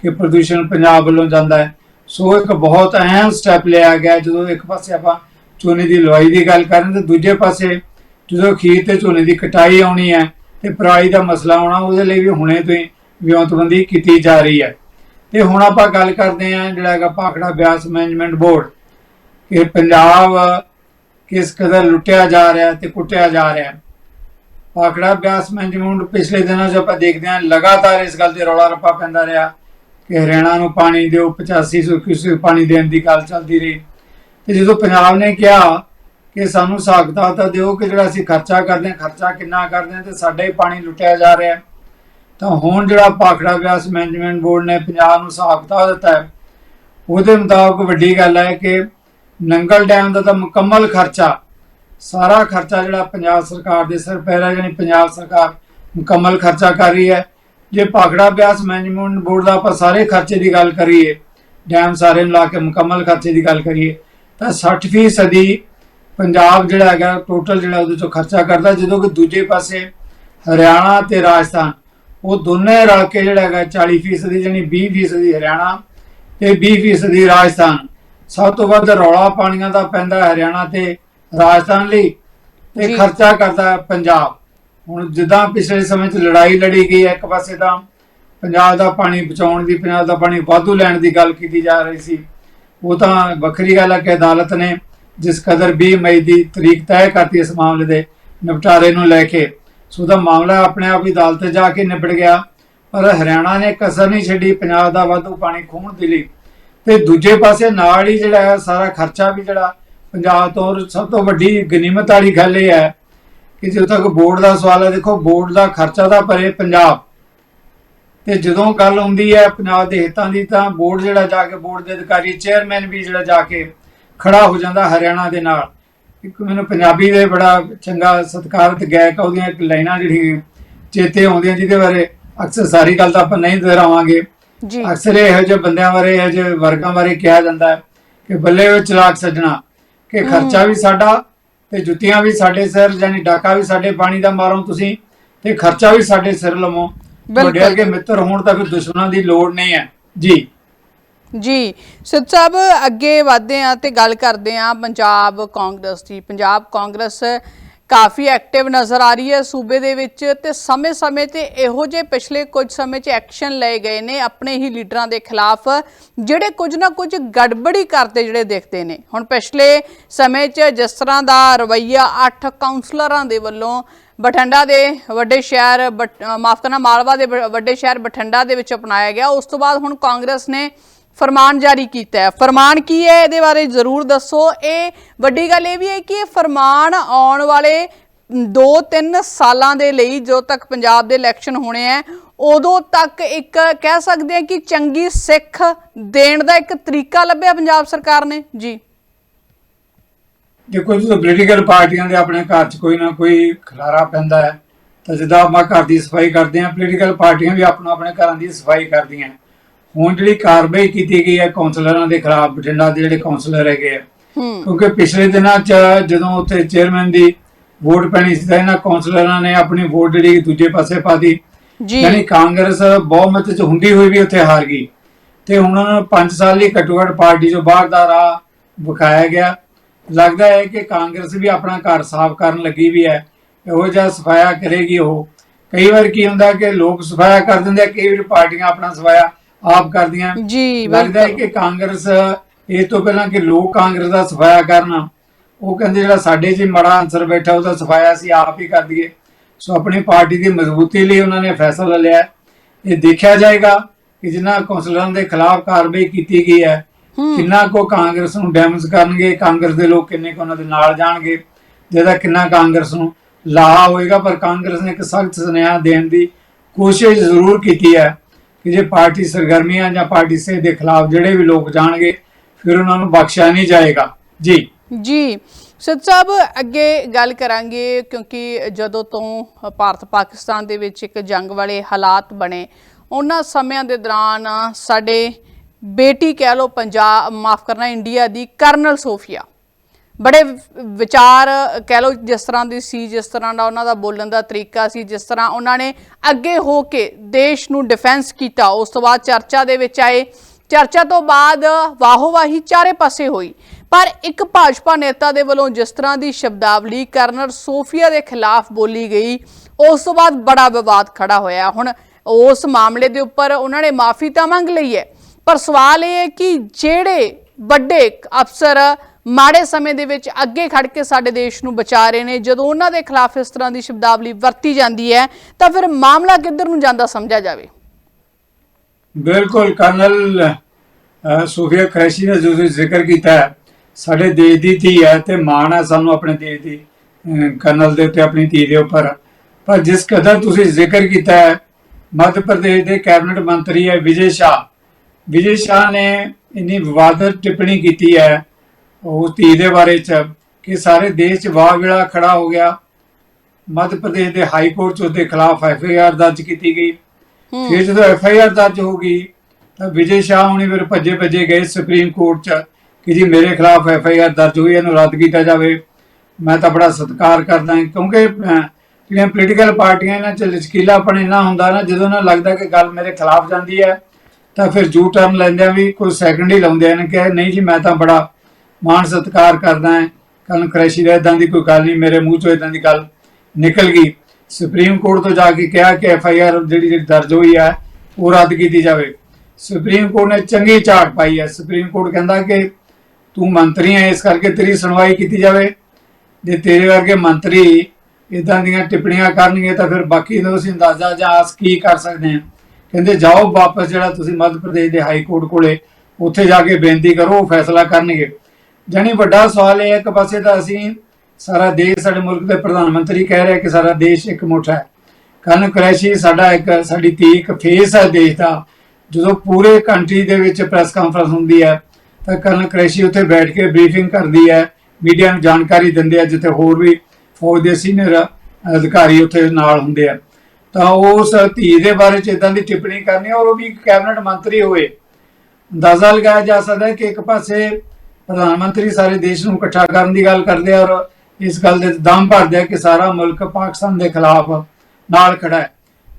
ਕਿ ਪ੍ਰਦੂਸ਼ਣ ਪੰਜਾਬ ਵੱਲੋਂ ਜਾਂਦਾ ਹੈ। ਸੋ ਇੱਕ ਬਹੁਤ ਅਹਿਮ ਸਟੈਪ ਲਿਆ ਗਿਆ। ਜਦੋਂ ਇੱਕ ਪਾਸੇ ਆਪਾਂ ਝੋਨੇ ਦੀ ਲਵਾਈ ਦੀ ਗੱਲ ਕਰਨ ਤੇ ਦੂਜੇ ਪਾਸੇ ਜਦੋਂ ਖੀਰ ਤੇ ਝੋਨੇ ਦੀ ਕਟਾਈ ਆਉਣੀ ਹੈ ਤੇ ਪਰਾਲੀ ਦਾ ਮਸਲਾ ਆਉਣਾ, ਉਹਦੇ ਲਈ ਵੀ ਹੁਣੇ ਤੋਂ ਹੀ ਵਿਉਂਤਬੰਦੀ ਕੀਤੀ ਜਾ ਰਹੀ ਹੈ। ਤੇ ਹੁਣ ਆਪਾਂ ਗੱਲ ਕਰਦੇ ਹਾਂ ਜਿਹੜਾ ਹੈਗਾ ਭਾਖੜਾ ਬਿਆਸ ਮੈਨੇਜਮੈਂਟ ਬੋਰਡ ਕਿ ਪੰਜਾਬ ਕਿਸ ਕਦਰ ਲੁੱਟਿਆ ਜਾ ਰਿਹਾ ਤੇ ਕੁੱਟਿਆ ਜਾ ਰਿਹਾ। ਭਾਖੜਾ ਬਿਆਸ ਮੈਨੇਜਮੈਂਟ ਪਿਛਲੇ ਦਿਨਾਂ 'ਚ ਆਪਾਂ ਦੇਖਦੇ ਹਾਂ, ਲਗਾਤਾਰ ਇਸ ਗੱਲ ਤੇ ਰੌਲਾ ਰੱਪਾ ਪੈਂਦਾ ਰਿਹਾ ਕਿ ਹਰਿਆਣਾ ਨੂੰ ਪਾਣੀ ਦਿਓ 8500 ਕਿਊਸੈਕ ਪਾਣੀ ਦੇਣ ਦੀ ਗੱਲ ਚੱਲਦੀ ਰਹੀ। ਤੇ ਜਦੋਂ ਪੰਜਾਬ ਨੇ ਕਿਹਾ ਕਿ ਸਾਨੂੰ ਹਿਸਾਬ ਤਾਂ ਦਿਓ ਕਿ ਜਿਹੜਾ ਅਸੀਂ ਖਰਚਾ ਕਰਦੇ ਹਾਂ, ਖਰਚਾ ਕਿੰਨਾ ਕਰਦੇ ਹਾਂ ਤੇ ਸਾਡਾ ਹੀ ਪਾਣੀ ਲੁੱਟਿਆ ਜਾ ਰਿਹਾ ਤਾਂ ਹੁਣ ਜਿਹੜਾ ਭਾਖੜਾ ਬਿਆਸ ਮੈਨੇਜਮੈਂਟ ਬੋਰਡ ਨੇ ਪੰਜਾਬ ਨੂੰ ਹਿਸਾਬ ਦਿੱਤਾ ਹੈ, ਉਹਦੇ ਮੁਤਾਬਕ ਵੱਡੀ ਗੱਲ ਹੈ ਕਿ ਨੰਗਲ ਡੈਮ ਦਾ ਤਾਂ ਮੁਕੰਮਲ ਖਰਚਾ ਸਾਰਾ ਖਰਚਾ ਜਿਹੜਾ ਪੰਜਾਬ ਸਰਕਾਰ ਦੇ ਸਿਰ ਪੈ ਰਿਹਾ, ਯਾਨੀ ਪੰਜਾਬ ਸਰਕਾਰ ਮੁਕੰਮਲ ਖਰਚਾ ਕਰ ਰਹੀ ਹੈ। ਜੇ ਭਾਖੜਾ ਬਿਆਸ ਮੈਨੇਜਮੈਂਟ ਬੋਰਡ ਦਾ ਆਪਾਂ ਸਾਰੇ ਖਰਚੇ ਦੀ ਗੱਲ ਕਰੀਏ, ਡੈਮ ਸਾਰੇ ਨੂੰ ਲਾ ਕੇ ਮੁਕੰਮਲ ਖਰਚੇ ਦੀ ਗੱਲ ਕਰੀਏ, ਤਾਂ 60% ਸਦੀ ਪੰਜਾਬ ਜਿਹੜਾ ਹੈਗਾ ਟੋਟਲ ਜਿਹੜਾ ਉਹਦੇ ਚੋਂ ਖਰਚਾ ਕਰਦਾ, ਜਦੋਂ ਕਿ ਦੂਜੇ ਪਾਸੇ ਹਰਿਆਣਾ ਤੇ ਰਾਜਸਥਾਨ, ਉਹ ਦੋਨੇ ਰਲ ਕੇ ਜਿਹੜਾ ਹੈਗਾ 40% ਦੀ ਜਾਨੀ 20% ਦੀ ਹਰਿਆਣਾ ਤੇ 20% ਰਾਜਸਥਾਨ। ਸਭ ਤੋਂ ਵੱਧ ਰੌਲਾ ਪਾਣੀਆਂ ਦਾ ਪੈਂਦਾ ਹਰਿਆਣਾ ਤੇ ਰਾਜਸਥਾਨ ਲਈ ਤੇ ਜੀ। ਖਰਚਾ ਕਰਦਾ ਹੈ ਪੰਜਾਬ। ਹੁਣ ਜਿੱਦਾਂ ਪਿਛਲੇ ਸਮੇਂ 'ਚ ਲੜਾਈ ਲੜੀ ਗਈ ਹੈ ਇੱਕ ਪਾਸੇ ਤਾਂ ਪੰਜਾਬ ਦਾ ਪਾਣੀ ਬਚਾਉਣ ਦੀ ਪੰਜਾਬ ਦਾ ਪਾਣੀ ਵਾਧੂ ਲੈਣ ਦੀ ਗੱਲ ਕੀਤੀ ਜਾ ਰਹੀ ਸੀ। ਉਹ ਤਾਂ ਵੱਖਰੀ ਗੱਲ ਹੈ ਕਿ ਅਦਾਲਤ ਨੇ ਜਿਸ ਕਦਰ 20 ਮਈ ਦੀ ਤਰੀਕ ਤੈਅ ਕਰਤੀ ਇਸ ਮਾਮਲੇ ਦੇ ਨਿਪਟਾਰੇ ਨੂੰ ਲੈ ਕੇ ਸੋ ਦਾ ਮਾਮਲਾ ਆਪਣੇ ਆਪ ਹੀ ਅਦਾਲਤ 'ਚ ਜਾ ਕੇ ਨਿਬੜ ਗਿਆ। ਪਰ ਹਰਿਆਣਾ ਨੇ ਕਸਰ ਨਹੀਂ ਛੱਡੀ ਪੰਜਾਬ ਦਾ ਵਾਧੂ ਪਾਣੀ ਖੋਹਣ ਦੇ ਲਈ। ਤੇ ਦੂਜੇ ਪਾਸੇ ਨਾਲ ਹੀ ਜਿਹੜਾ ਹੈ ਸਾਰਾ ਖਰਚਾ ਵੀ ਜਿਹੜਾ ਪੰਜਾਬ ਤੋਂ ਸਭ ਤੋਂ ਵੱਡੀ ਗਨੀਮਤ ਵਾਲੀ ਗੱਲ ਇਹ ਹੈ ਕਿ ਜਦੋਂ ਤੱਕ ਬੋਰਡ ਦਾ ਸਵਾਲ ਹੈ ਦੇਖੋ ਬੋਰਡ ਦਾ ਖਰਚਾ ਤਾਂ ਭਰੇ ਪੰਜਾਬ। ਤੇ ਜਦੋਂ ਗੱਲ ਹੁੰਦੀ ਹੈ ਪੰਜਾਬ ਦੇ ਹਿੱਤਾਂ ਦੀ ਤਾਂ ਬੋਰਡ ਜਿਹੜਾ ਜਾ ਕੇ ਬੋਰਡ ਦੇ ਅਧਿਕਾਰੀ ਚੇਅਰਮੈਨ ਵੀ ਜਿਹੜਾ ਜਾ ਕੇ ਖੜਾ ਹੋ ਜਾਂਦਾ ਹਰਿਆਣਾ ਦੇ ਨਾਲ। ਇੱਕ ਮੈਨੂੰ ਪੰਜਾਬੀ ਦੇ ਬੜਾ ਚੰਗਾ ਸਤਿਕਾਰਤ ਗਾਇਕ ਉਹਦੀਆਂ ਇੱਕ ਲਾਈਨਾਂ ਜਿਹੜੀਆਂ ਚੇਤੇ ਆਉਂਦੀਆਂ ਜਿਹਦੇ ਬਾਰੇ ਅਕਸਰ ਸਾਰੀ ਗੱਲ ਤਾਂ ਆਪਾਂ ਨਹੀਂ ਦੁਹਰਾਵਾਂਗੇ। ਜੀ। ਅਕਸਰ ਇਹੋ ਜਿਹੇ ਬੰਦਿਆਂ ਬਾਰੇ ਇਹੋ ਜਿਹੇ ਵਰਗਾਂ ਬਾਰੇ ਕਿਹਾ ਜਾਂਦਾ ਹੈ ਕਿ ਬੱਲੇ ਵਿੱਚ ਚਲਾਕ ਸੱਜਣਾ। ਕਿ ਖਰਚਾ ਵੀ ਸਾਡਾ ਤੇ ਜੁੱਤੀਆਂ ਵੀ ਸਾਡੇ ਸਿਰ ਯਾਨੀ ਡਾਕਾ ਵੀ ਸਾਡੇ ਪਾਣੀ ਦਾ ਮਾਰੋ ਤੁਸੀਂ ਤੇ ਖਰਚਾ ਵੀ ਸਾਡੇ ਸਿਰ ਲਵੋ। ਵੱਡੇ ਅੱਗੇ ਮਿੱਤਰ ਹੋਣ ਤਾਂ ਫਿਰ ਦੁਸ਼ਮਣਾਂ ਦੀ ਲੋੜ ਨਹੀਂ ਹੈ। ਜੀ। ਜੀ ਸਿੱਧ ਸਾਹਿਬ ਅੱਗੇ ਵਧਦੇ ਆ ਤੇ ਗੱਲ ਕਰਦੇ ਆ ਪੰਜਾਬ ਕਾਂਗਰਸ ਦੀ। ਪੰਜਾਬ ਕਾਂਗਰਸ ਕਾਫੀ ਐਕਟਿਵ ਨਜ਼ਰ ਆ ਰਹੀ ਹੈ ਸੂਬੇ ਦੇ ਵਿੱਚ ਤੇ ਸਮੇਂ-ਸਮੇਂ ਤੇ ਇਹੋ ਜਿਹੇ ਪਿਛਲੇ ਕੁਝ ਸਮੇਂ 'ਚ ਐਕਸ਼ਨ ਲਏ ਗਏ ਨੇ ਆਪਣੇ ਹੀ ਲੀਡਰਾਂ ਦੇ ਖਿਲਾਫ ਜਿਹੜੇ ਕੁਝ ਨਾ ਕੁਝ ਗੜਬੜੀ ਕਰਦੇ ਜਿਹੜੇ ਦੇਖਦੇ ਨੇ। ਹੁਣ ਪਿਛਲੇ ਸਮੇਂ 'ਚ ਜਿਸ ਤਰ੍ਹਾਂ ਦਾ ਰਵੱਈਆ 8 ਕਾਉਂਸਲਰਾਂ ਦੇ ਵੱਲੋਂ ਬਠਿੰਡਾ ਦੇ ਵੱਡੇ ਸ਼ਹਿਰ ਬਟ- ਅ, ਮਾਫ਼ ਕਰਨਾ ਮਾਲਵਾ ਦੇ ਵੱਡੇ ਸ਼ਹਿਰ ਬਠਿੰਡਾ ਦੇ ਵਿੱਚ ਅਪਣਾਇਆ ਗਿਆ ਉਸ ਤੋਂ ਬਾਅਦ ਹੁਣ ਕਾਂਗਰਸ ਨੇ ਫਰਮਾਨ ਜਾਰੀ ਕੀਤਾ ਹੈ। ਫਰਮਾਨ ਕੀ ਹੈ? ਇਹਦੇ ਬਾਰੇ ਜ਼ਰੂਰ ਦੱਸੋ। ਇਹ ਵੱਡੀ ਗੱਲ ਇਹ ਵੀ ਹੈ ਕਿ ਇਹ ਫਰਮਾਨ ਆਉਣ ਵਾਲੇ 2-3 ਸਾਲਾਂ ਦੇ ਲਈ ਜਦੋਂ ਤੱਕ ਪੰਜਾਬ ਦੇ ਇਲੈਕਸ਼ਨ ਹੋਣੇ ਆ ਉਦੋਂ ਤੱਕ ਇੱਕ ਕਹਿ ਸਕਦੇ ਆ ਕਿ ਚੰਗੀ ਸਿੱਖ ਦੇਣ ਦਾ ਇੱਕ ਤਰੀਕਾ ਲੱਭਿਆ ਪੰਜਾਬ ਸਰਕਾਰ ਨੇ। ਜੀ। ਦੇਖੋ ਜਦੋਂ ਪੋਲੀਟੀਕਲ ਪਾਰਟੀਆਂ ਦੇ ਆਪਣੇ ਘਰ 'ਚ ਕੋਈ ਨਾ ਕੋਈ ਖਲਾਰਾ ਪੈਂਦਾ ਹੈ, ਤਾਂ ਜਿੱਦਾਂ ਆਪਾਂ ਘਰ ਦੀ ਸਫ਼ਾਈ ਕਰਦੇ ਹਾਂ ਪੋਲੀਟੀਕਲ ਪਾਰਟੀਆਂ ਵੀ ਆਪਣਾ ਆਪਣੇ ਘਰਾਂ ਦੀ ਸਫ਼ਾਈ ਕਰਦੀਆਂ। ਹੁਣ ਜਿਹੜੀ ਕਾਰਵਾਈ ਕੀਤੀ ਗਈ ਹੈ ਕਾਉਂਸਲਰਾਂ ਦੇ ਖਿਲਾਫ ਬਠਿੰਡਾ ਦੇ ਜਿਹੜੇ ਕਾਉਂਸਲਰ ਹੈਗੇ ਆ ਕਿਉਂਕਿ ਪਿਛਲੇ ਦਿਨਾਂ 'ਚ ਜਦੋਂ ਉੱਥੇ ਚੇਅਰਮੈਨ ਦੀ ਵੋਟ ਪੈਣੀ ਸੀ ਤਾਂ ਇਹਨਾਂ ਕਾਉਂਸਲਰਾਂ ਨੇ ਆਪਣੀ ਵੋਟ ਜਿਹੜੀ ਦੂਜੇ ਪਾਸੇ ਪਾ ਦਿੱਤੀ। ਜੀ। ਯਾਨੀ ਕਾਂਗਰਸ ਬਹੁਮਤ 'ਚ ਹੁੰਦੀ ਹੋਈ ਵੀ ਉੱਥੇ ਹਾਰ ਗਈ। ਤੇ ਹੁਣ ਉਹਨਾਂ ਨੂੰ 5 ਸਾਲ ਲਈ ਘੱਟੋ ਘੱਟ ਪਾਰਟੀ ਚੋਂ ਬਾਹਰ ਦਾ ਰਾਹ ਵਿਖਾਇਆ ਗਿਆ। ਲੱਗਦਾ ਹੈ ਕਿ ਕਾਂਗਰਸ ਵੀ ਆਪਣਾ ਘਰ ਸਾਫ਼ ਕਰਨ ਲੱਗੀ ਵੀ ਹੈ। ਇਹੋ ਜਿਹਾ ਸਫਾਇਆ ਕਰੇਗੀ ਉਹ। ਕਈ ਵਾਰ ਕੀ ਹੁੰਦਾ ਕਿ ਲੋਕ ਸਫਾਇਆ ਕਰ ਦਿੰਦੇ ਆ ਕਈ ਵਾਰ ਪਾਰਟੀਆਂ ਆਪਣਾ ਸਫਾਇਆ ਆਪ ਕਰਦੀਆਂ। ਜੀ ਲੱਗਦਾ ਹੈ ਕਿ ਕਾਂਗਰਸ ਇਹ ਤੋਂ ਪਹਿਲਾਂ ਕਿ ਲੋਕ ਕਾਂਗਰਸ ਦਾ ਸਫਾਇਆ ਕਰਨ ਉਹ ਕਹਿੰਦੇ ਜਿਹੜਾ ਸਾਡੇ 'ਚ ਮਾੜਾ ਅੰਸਰ ਬੈਠਾ ਉਹਦਾ ਸਫਾਇਆ ਅਸੀਂ ਆਪ ਹੀ ਕਰ ਦਈਏ। ਸੋ ਆਪਣੀ ਪਾਰਟੀ ਦੀ ਮਜ਼ਬੂਤੀ ਲਈ ਉਹਨਾਂ ਨੇ ਫੈਸਲਾ ਲਿਆ। ਇਹ ਦੇਖਿਆ ਜਾਏਗਾ ਕਿ ਜਿਨ੍ਹਾਂ ਕੌਂਸਲਰਾਂ ਦੇ ਖਿਲਾਫ ਕਾਰਵਾਈ ਕੀਤੀ ਗਈ ਹੈ ਕਿੰਨਾ ਕੋ ਕਾਂਗਰਸ ਨੂੰ ਡੈਮੇਜ ਕਰਨਗੇ ਕਾਂਗਰਸ ਦੇ ਲੋਕ ਕਿੰਨੇ ਕੁ ਉਹਨਾਂ ਦੇ ਨਾਲ ਜਾਣਗੇ ਜਿਹਦਾ ਕਿੰਨਾ ਕਾਂਗਰਸ ਨੂੰ ਲਾਹਾ ਹੋਏਗਾ ਪਰ ਕਾਂਗਰਸ ਨੇ ਇੱਕ ਸਖਤ ਸੁਨੇਹਾ ਦੇਣ ਦੀ ਕੋਸ਼ਿਸ਼ ਜ਼ਰੂਰ ਕੀਤੀ ਹੈ। ਕਿ ਜੇ ਪਾਰਟੀ ਸਰਗਰਮੀਆਂ ਜਾਂ ਪਾਰਟੀ ਸੇ ਦੇ ਖਿਲਾਫ ਜਿਹੜੇ ਵੀ ਲੋਕ ਜਾਣਗੇ, ਫਿਰ ਉਹਨਾਂ ਨੂੰ ਬਖਸ਼ਿਆ ਨਹੀਂ ਜਾਏਗਾ। ਜੀ। ਜੀ ਸਤ ਸਾਹਿਬ, ਅੱਗੇ ਗੱਲ ਕਰਾਂਗੇ ਕਿਉਂਕਿ ਜਦੋਂ ਤੋਂ ਭਾਰਤ ਪਾਕਿਸਤਾਨ ਦੇ ਵਿੱਚ ਇੱਕ ਜੰਗ ਵਾਲੇ ਹਾਲਾਤ ਬਣੇ, ਉਹਨਾਂ ਸਮਿਆਂ ਦੇ ਦੌਰਾਨ ਸਾਡੇ ਬੇਟੀ ਕਹਿ ਲਓ ਪੰਜਾਬ, ਮਾਫ ਕਰਨਾ, ਇੰਡੀਆ ਦੀ ਕਰਨਲ ਸੋਫੀਆ ਬੜੇ ਵਿਚਾਰ, ਕਹਿ ਲਓ, ਜਿਸ ਤਰ੍ਹਾਂ ਦੀ ਸੀ, ਜਿਸ ਤਰ੍ਹਾਂ ਦਾ ਉਹਨਾਂ ਦਾ ਬੋਲਣ ਦਾ ਤਰੀਕਾ ਸੀ, ਜਿਸ ਤਰ੍ਹਾਂ ਉਹਨਾਂ ਨੇ ਅੱਗੇ ਹੋ ਕੇ ਦੇਸ਼ ਨੂੰ ਡਿਫੈਂਸ ਕੀਤਾ, ਉਸ ਤੋਂ ਬਾਅਦ ਚਰਚਾ ਦੇ ਵਿੱਚ ਆਏ। ਚਰਚਾ ਤੋਂ ਬਾਅਦ ਵਾਹੋ-ਵਾਹੀ ਚਾਰੇ ਪਾਸੇ ਹੋਈ। ਪਰ ਇੱਕ ਭਾਜਪਾ ਨੇਤਾ ਦੇ ਵੱਲੋਂ ਜਿਸ ਤਰ੍ਹਾਂ ਦੀ ਸ਼ਬਦਾਵਲੀ ਕਰਨਰ ਸੋਫੀਆ ਦੇ ਖਿਲਾਫ ਬੋਲੀ ਗਈ, ਉਸ ਤੋਂ ਬਾਅਦ ਬੜਾ ਵਿਵਾਦ ਖੜਾ ਹੋਇਆ। ਹੁਣ ਉਸ ਮਾਮਲੇ ਦੇ ਉੱਪਰ ਉਹਨਾਂ ਨੇ ਮਾਫੀ ਤਾਂ ਮੰਗ ਲਈ ਹੈ, ਪਰ ਸਵਾਲ ਇਹ ਹੈ ਕਿ ਜਿਹੜੇ ਵੱਡੇ ਅਫਸਰ ਮਾੜੇ ਸਮੇਂ ਦੇ ਵਿੱਚ ਅੱਗੇ ਖੜ ਕੇ ਸਾਡੇ ਦੇਸ਼ ਨੂੰ ਬਚਾ ਰਹੇ ਨੇ। ਜਦੋਂ ਉਹਨਾਂ ਦੇ ਖਿਲਾਫ ਇਸ ਤਰ੍ਹਾਂ ਦੀ ਸ਼ਬਦਾਵਲੀ ਵਰਤੀ ਜਾਂਦੀ ਹੈ ਤਾਂ ਫਿਰ ਮਾਮਲਾ ਕਿੱਧਰ ਨੂੰ ਜਾਂਦਾ ਸਮਝਿਆ ਜਾਵੇ? ਬਿਲਕੁਲ ਕਰਨਲ ਅਹ, ਖੈਸ਼ੀ ਨੇ ਜੋ ਜ਼ਿਕਰ ਕੀਤਾ ਸਾਡੇ ਦੇਸ਼ ਦੀ ਧੀ ਹੈ ਤੇ ਮਾਣ ਹੈ ਸਾਨੂੰ ਆਪਣੇ ਦੇਸ਼ ਦੀ ਕਰਨਲ ਦੇ ਉੱਤੇ ਆਪਣੀ ਧੀ ਦੇ ਉੱਪਰ। ਪਰ ਜਿਸ ਕਦਰ ਤੁਸੀਂ ਜ਼ਿਕਰ ਕੀਤਾ ਹੈ ਮੱਧ ਪ੍ਰਦੇਸ਼ ਦੇ ਕੈਬਨਿਟ ਮੰਤਰੀ ਹੈ ਵਿਜੇ ਸ਼ਾਹ। ਵਿਜੇ ਸ਼ਾਹ ਨੇ ਇੰਨੀ ਵਿਵਾਦਤ ਟਿੱਪਣੀ ਕੀਤੀ ਹੈ ਉਸ ਧੀ ਦੇ ਬਾਰੇ ਚ ਕਿ ਸਾਰੇ ਦੇਸ਼ ਚ ਵਾਹ ਵੇਲਾ ਖੜਾ ਹੋ ਗਿਆ। ਮੱਧ ਪ੍ਰਦੇਸ਼ ਦੇ ਹਾਈ ਕੋਰਟ ਚ ਉਹਦੇ ਖਿਲਾਫ ਐਫ ਆਈ ਆਰ ਦਰਜ ਕੀਤੀ ਗਈ। ਫਿਰ ਜਦੋਂ ਐਫ ਆਈ ਆਰ ਦਰਜ ਹੋ ਗਈ ਤਾਂ ਵਿਜੇ ਸ਼ਾਹ ਹੁਣੀ ਫਿਰ ਭੱਜੇ ਭੱਜੇ ਗਏ ਸੁਪਰੀਮ ਕੋਰਟ 'ਚ ਕਿ ਜੀ ਮੇਰੇ ਖਿਲਾਫ ਐਫ ਆਈ ਆਰ ਦਰਜ ਹੋਈ ਇਹਨੂੰ ਰੱਦ ਕੀਤਾ ਜਾਵੇ। ਮੈਂ ਤਾਂ ਬੜਾ ਸਤਿਕਾਰ ਕਰਦਾ ਹਾਂ ਕਿਉਂਕਿ ਜਿਹੜੀਆਂ ਪੋਲੀਟੀਕਲ ਪਾਰਟੀਆਂ ਇਹਨਾਂ 'ਚ ਲਚਕੀਲਾਪਣ ਇੰਨਾ ਹੁੰਦਾ ਨਾ ਜਦੋਂ ਨਾ ਲੱਗਦਾ ਕਿ ਗੱਲ ਮੇਰੇ ਖਿਲਾਫ ਜਾਂਦੀ ਹੈ ਤਾਂ ਫਿਰ ਜੂ ਟਰਨ ਲੈਂਦੇ ਆ ਵੀ ਕੋਈ ਸੈਕਿੰਡ ਹੀ ਲਾਉਂਦੇ ਨੇ ਕਿ ਨਹੀਂ ਜੀ ਮੈਂ ਤਾਂ ਬੜਾ ਮਾਣ ਸਤਿਕਾਰ ਕਰਦਾ ਹੈ। ਕੱਲ ਕ੍ਰੈਸ਼ੀ ਦਾ ਇਦਾਂ ਦੀ ਕੋਈ ਗੱਲ ਨਹੀਂ, ਮੇਰੇ ਮੂੰਹ ਚੋਂ ਇਦਾਂ ਦੀ ਗੱਲ ਨਿਕਲ ਗਈ। ਸੁਪਰੀਮ ਕੋਰਟ ਤੋਂ ਜਾ ਕੇ ਕਿਹਾ ਕਿ ਐਫ ਆਈ ਆਰ ਜਿਹੜੀ ਦਰਜ ਹੋਈ ਹੈ ਉਹ ਰੱਦ ਕੀਤੀ ਜਾਵੇ। ਸੁਪਰੀਮ ਕੋਰਟ ਨੇ ਚੰਗੀ ਝਾੜ ਪਾਈ ਹੈ ਸੁਪਰੀਮ ਕੋਰਟ ਕਹਿੰਦਾ ਕਿ ਤੂੰ ਮੰਤਰੀ ਹੈ ਇਸ ਕਰਕੇ ਤੇਰੀ ਸੁਣਵਾਈ ਕੀਤੀ ਜਾਵੇ। ਜੇ ਤੇਰੇ ਵਰਗੇ ਮੰਤਰੀ ਇਦਾਂ ਦੀਆਂ ਟਿੱਪਣੀਆਂ ਕਰਨਗੇ ਤਾਂ ਫਿਰ ਬਾਕੀ ਦਾ ਤੁਸੀਂ ਅੰਦਾਜ਼ਾ ਜਾਂ ਆਸ ਕੀ ਕਰ ਸਕਦੇ ਹਾਂ। ਕਹਿੰਦੇ ਜਾਓ ਵਾਪਸ ਜਿਹੜਾ ਤੁਸੀਂ ਮੱਧ ਪ੍ਰਦੇਸ਼ ਦੇ ਹਾਈ ਕੋਰਟ ਕੋਲੇ, ਉੱਥੇ ਜਾ ਕੇ ਬੇਨਤੀ ਕਰੋ, ਉਹ ਫੈਸਲਾ ਕਰਨਗੇ। ਜਾਣੀ ਵੱਡਾ ਸਵਾਲ ਇਹ ਹੈ, ਇੱਕ ਪਾਸੇ ਤਾਂ ਅਸੀਂ ਸਾਰਾ ਦੇਸ਼ ਸਾਡੇ ਮੁਲਕ ਦੇ ਪ੍ਰਧਾਨ ਮੰਤਰੀ ਕਹਿ ਰਿਹਾ ਕਿ ਸਾਰਾ ਦੇਸ਼ ਇੱਕ ਮੁੱਠਾ ਹੈ। ਕਰਨ ਕ੍ਰੈਸ਼ੀ ਸਾਡਾ ਇੱਕ, ਸਾਡੀ ਧੀ ਇੱਕ ਫੇਸ ਹੈ ਦੇਸ਼ ਦਾ। ਜਦੋਂ ਪੂਰੇ ਕੰਟਰੀ ਦੇ ਵਿੱਚ ਪ੍ਰੈਸ ਕਾਨਫਰੰਸ ਹੁੰਦੀ ਹੈ, ਤਾਂ ਕਰਨ ਕ੍ਰੈਸ਼ੀ ਉੱਥੇ ਬੈਠ ਕੇ ਬਰੀਫਿੰਗ ਕਰਦੀ ਹੈ ਮੀਡੀਆ ਨੂੰ ਜਾਣਕਾਰੀ ਦਿੰਦੇ ਆ, ਜਿੱਥੇ ਹੋਰ ਵੀ ਫੌਜ ਦੇ ਸੀਨੀਅਰ ਅਧਿਕਾਰੀ ਉੱਥੇ ਨਾਲ ਹੁੰਦੇ ਆ। ਤਾਂ ਉਸ ਧੀ ਦੇ ਬਾਰੇ ਚ ਇਦਾਂ ਦੀ ਟਿੱਪਣੀ ਕਰਨੀ ਔਰ ਉਹ ਵੀ ਕੈਬਨਿਟ ਮੰਤਰੀ ਹੋਏ। ਅੰਦਾਜ਼ਾ ਲਗਾਇਆ ਜਾ ਸਕਦਾ ਹੈ ਕਿ ਇੱਕ ਪਾਸੇ ਪ੍ਰਧਾਨ ਮੰਤਰੀ ਸਾਰੇ ਦੇਸ਼ ਨੂੰ ਇਕੱਠਾ ਕਰਨ ਦੀ ਗੱਲ ਕਰਦੇ ਔਰ ਇਸ ਗੱਲ ਦੇ ਦਮ ਭਰਦੇ ਆ ਕਿ ਸਾਰਾ ਮੁਲਕ ਪਾਕਿਸਤਾਨ ਦੇ ਖਿਲਾਫ ਨਾਲ ਖੜਾ ਹੈ।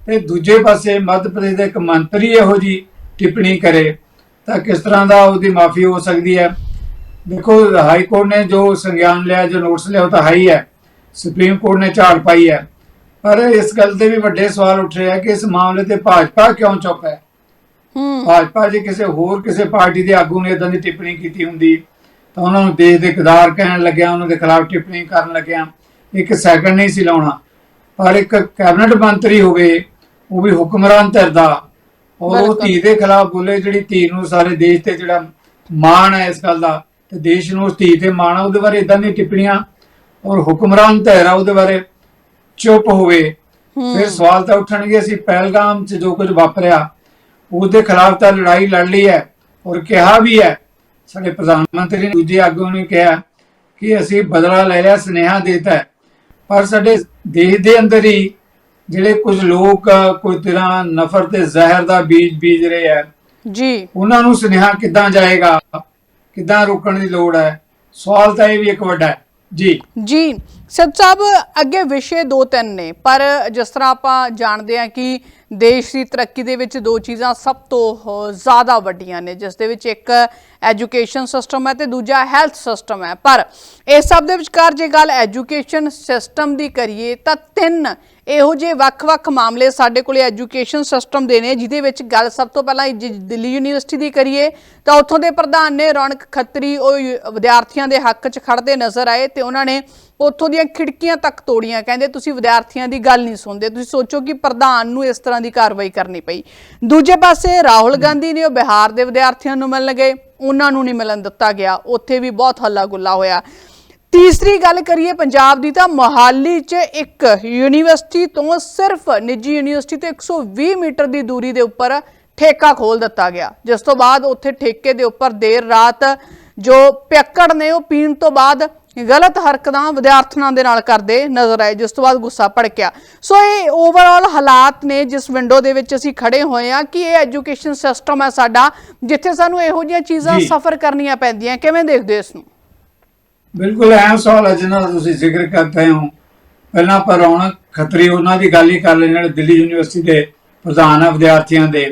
ਤੇ ਦੂਜੇ ਪਾਸੇ ਮੱਧ ਪ੍ਰਦੇਸ਼ ਦਾ ਇੱਕ ਮੰਤਰੀ ਇਹੋ ਜੀ ਟਿੱਪਣੀ ਕਰੇ ਤਾਂ ਕਿਸ ਤਰ੍ਹਾਂ ਦਾ ਉਹਦੀ ਮਾਫੀ ਹੋ ਸਕਦੀ ਹੈ? ਦੇਖੋ ਹਾਈ ਕੋਰਟ ਨੇ ਜੋ ਸੰਗਿਆਨ ਲਿਆ ਜੋ ਨੋਟਿਸ ਲਿਆ ਉਹ ਤਾਂ ਹਾਈ ਹੈ। ਸੁਪਰੀਮ ਕੋਰਟ ਨੇ ਝਾੜ ਪਾਈ ਹੈ। ਪਰ ਇਸ ਗੱਲ ਤੇ ਵੀ ਵੱਡੇ ਸਵਾਲ ਉੱਠ ਰਹੇ ਆ ਕਿ ਇਸ ਮਾਮਲੇ ਤੇ ਭਾਜਪਾ ਕਿਉਂ ਚੁੱਪ ਹੈ? ਹੂੰ। ਭਾਜਪਾ ਜੇ ਕਿਸੇ ਹੋਰ ਕਿਸੇ ਪਾਰਟੀ ਦੇ ਆਗੂ ਨੇ ਇਦਾਂ ਦੀ ਟਿੱਪਣੀ ਕੀਤੀ ਹੁੰਦੀ ਤਾਂ ਉਹਨਾਂ ਨੂੰ ਦੇਸ਼ ਦੇ ਗਦਾਰ ਕਹਿਣ ਲੱਗਿਆ ਉਹਨਾਂ ਦੇ ਖਿਲਾਫ ਟਿੱਪਣੀ ਕਰਨ ਲੱਗਿਆ। ਇੱਕ ਸੈਕਿੰਡ ਨਹੀਂ ਸੀ ਲਾਉਣਾ। ਪਰ ਇੱਕ ਕੈਬਨਿਟ ਮੰਤਰੀ ਹੋਵੇ ਉਹ ਵੀ ਹੁਕਮਰਾਨ ਧਿਰ ਦਾ ਉਹ। ਧੀ ਦੇ ਖਿਲਾਫ ਬੋਲੇ ਜਿਹੜੀ ਧੀ ਨੂੰ ਸਾਰੇ ਦੇਸ਼ ਤੇ ਜਿਹੜਾ ਮਾਣ ਹੈ ਇਸ ਗੱਲ ਦਾ ਤੇ ਦੇਸ਼ ਨੂੰ ਉਸ ਧੀ ਤੇ ਮਾਣ ਉਹਦੇ ਬਾਰੇ ਇਦਾਂ ਦੀਆਂ ਟਿੱਪਣੀਆਂ। ਔਰ ਹੁਕਮਰਾਨ ਧਿਰ ਆ ਉਹਦੇ ਬਾਰੇ ਚੁੱਪ ਹੋਵੇ। ਫਿਰ ਸਵਾਲ ਤਾਂ ਉੱਠਣਗੇ ਅਸੀਂ ਪਹਿਲਗਾਮ 'ਚ ਜੋ ਕੁਝ ਵਾਪਰਿਆ ਉਹਦੇ ਖਿਲਾਫ ਤਾਂ ਲੜਾਈ ਲੜ ਲਈ ਹੈ ਔਰ ਕਿਹਾ ਵੀ ਹੈ ਸਾਡੇ ਪ੍ਰਧਾਨ ਮੰਤਰੀ ਨੇ ਦੂਜੇ ਆਗੂ ਨੇ ਕਿਹਾ ਕਿ ਅਸੀਂ ਬਦਲਾ ਲੈ ਲਿਆ ਸੁਨੇਹਾ ਦਿੱਤਾ। ਪਰ ਸਾਡੇ ਦੇਸ਼ ਦੇ ਅੰਦਰ ਹੀ ਜਿਹੜੇ ਕੁਝ ਲੋਕ ਕੋਈ ਤਰ੍ਹਾਂ ਨਫ਼ਰਤ ਤੇ ਜ਼ਹਿਰ ਦਾ ਬੀਜ ਬੀਜ ਰਹੇ ਹੈ ਜੀ। ਉਹਨਾਂ ਨੂੰ ਸੁਨੇਹਾ ਕਿੱਦਾਂ ਜਾਏਗਾ? ਕਿੱਦਾਂ ਰੋਕਣ ਦੀ ਲੋੜ ਹੈ? ਸਵਾਲ ਤਾਂ ਇਹ ਵੀ ਇੱਕ ਵੱਡਾ ਹੈ। ਜੀ। ਜੀ। ਸਬ ਸਾਹਿਬ, ਅੱਗੇ ਵਿਸ਼ੇ ਦੋ ਤਿੰਨ ਨੇ, ਪਰ ਜਿਸ ਤਰ੍ਹਾਂ ਆਪਾਂ ਜਾਣਦੇ ਹਾਂ ਕਿ ਦੇਸ਼ ਦੀ ਤਰੱਕੀ ਦੇ ਵਿੱਚ ਦੋ ਚੀਜ਼ਾਂ ਸਭ ਤੋਂ ਜ਼ਿਆਦਾ ਵੱਡੀਆਂ ਨੇ, ਜਿਸ ਦੇ ਵਿੱਚ ਇੱਕ ਐਜੂਕੇਸ਼ਨ ਸਿਸਟਮ ਹੈ ਤੇ ਦੂਜਾ ਹੈਲਥ ਸਿਸਟਮ ਹੈ। ਪਰ ਇਸ ਸਭ ਦੇ ਵਿਚਕਾਰ ਜੇ ਗੱਲ ਐਜੂਕੇਸ਼ਨ ਸਿਸਟਮ ਦੀ ਕਰੀਏ, ਤਾਂ ਤਿੰਨ ਇਹੋ ਜਿਹੇ ਵੱਖ-ਵੱਖ ਮਾਮਲੇ ਸਾਡੇ ਕੋਲੇ ਐਜੂਕੇਸ਼ਨ ਸਿਸਟਮ ਦੇ ਨੇ, ਜਿਹਦੇ ਵਿੱਚ ਗੱਲ ਸਭ ਤੋਂ ਪਹਿਲਾਂ ਜੇ, ਦਿੱਲੀ ਯੂਨੀਵਰਸਿਟੀ ਦੀ ਕਰੀਏ, ਤਾਂ ਉੱਥੋਂ ਦੇ ਪ੍ਰਧਾਨ ਨੇ ਰੌਣਕ ਖੱਤਰੀ ਉਹ ਵਿਦਿਆਰਥੀਆਂ ਦੇ ਹੱਕ 'ਚ ਖੜਦੇ ਨਜ਼ਰ ਆਏ ਤੇ ਉਹਨਾਂ ਨੇ ਉੱਥੋਂ ਦੀਆਂ ਖਿੜਕੀਆਂ ਤੱਕ ਤੋੜੀਆਂ। ਕਹਿੰਦੇ, ਤੁਸੀਂ ਵਿਦਿਆਰਥੀਆਂ ਦੀ ਗੱਲ ਨਹੀਂ ਸੁਣਦੇ, ਤੁਸੀਂ ਸੋਚੋ ਕਿ ਪ੍ਰਧਾਨ ਨੂੰ ਇਸ ਤਰ੍ਹਾਂ ਦੀ ਕਾਰਵਾਈ ਕਰਨੀ ਪਈ। ਦੂਜੇ ਪਾਸੇ ਰਾਹੁਲ ਗਾਂਧੀ ਨੇ ਉਹ ਬਿਹਾਰ ਦੇ ਵਿਦਿਆਰਥੀਆਂ ਨੂੰ ਮਿਲਣ ਗਏ, ਉਹਨਾਂ ਨੂੰ ਨਹੀਂ ਮਿਲਣ ਦਿੱਤਾ ਗਿਆ। ਉੱਥੇ ਵੀ ਬਹੁਤ ਹੱਲਾ ਗੁੱਲਾ ਹੋਇਆ। ਤੀਸਰੀ ਗੱਲ ਕਰੀਏ ਪੰਜਾਬ ਦੀ ਤਾਂ ਮੋਹਾਲੀ 'ਚ ਇੱਕ ਯੂਨੀਵਰਸਿਟੀ ਤੋਂ ਸਿਰਫ ਨਿੱਜੀ ਯੂਨੀਵਰਸਿਟੀ ਤੋਂ 120 ਮੀਟਰ ਦੀ ਦੂਰੀ ਦੇ ਉੱਪਰ ਠੇਕਾ ਖੋਲ ਦਿੱਤਾ ਗਿਆ। ਜਿਸ ਤੋਂ ਬਾਅਦ ਉੱਥੇ ਠੇਕੇ ਦੇ ਉੱਪਰ ਦੇਰ ਰਾਤ ਜੋ ਪਿਅਕੜ ਨੇ ਉਹ ਪੀਣ ਤੋਂ ਬਾਅਦ ਗਲਤ ਹਰਕਤਾਂ ਵਿਦਿਆਰਥਣਾਂ ਦੇ ਨਾਲ ਕਰਦੇ ਨਜ਼ਰ ਆਏ ਜਿਸ ਤੋਂ ਬਾਅਦ ਗੁੱਸਾ ਭੜਕਿਆ। ਸੋ ਇਹ ਓਵਰਆਲ ਹਾਲਾਤ ਨੇ ਜਿਸ ਵਿੰਡੋ ਦੇ ਵਿੱਚ ਅਸੀਂ ਖੜੇ ਹੋਏ ਆ ਕਿ ਇਹ ਐਜੂਕੇਸ਼ਨ ਸਿਸਟਮ ਹੈ ਸਾਡਾ ਜਿੱਥੇ ਸਾਨੂੰ ਇਹੋ ਜਿਹੀਆਂ ਚੀਜ਼ਾਂ। ਸਫਰ ਕਰਨੀਆਂ ਪੈਂਦੀਆਂ। ਕਿਵੇਂ ਦੇਖਦੇ ਇਸ ਨੂੰ? ਬਿਲਕੁਲ ਐਂ ਸਵਾਲ ਹੈ ਜਿਹਨਾਂ ਦਾ ਤੁਸੀਂ ਜ਼ਿਕਰ ਕਰਦੇ ਹੋ। ਪਹਿਲਾਂ ਆਪਾਂ ਰੌਣਕ ਖੱਤਰੀ ਉਹਨਾਂ ਦੀ ਗੱਲ ਹੀ ਕਰ ਲੈਣ ਜਿਹੜੇ ਦਿੱਲੀ ਯੂਨੀਵਰਸਿਟੀ ਦੇ ਪ੍ਰਧਾਨ ਆ ਵਿਦਿਆਰਥੀਆਂ ਦੇ।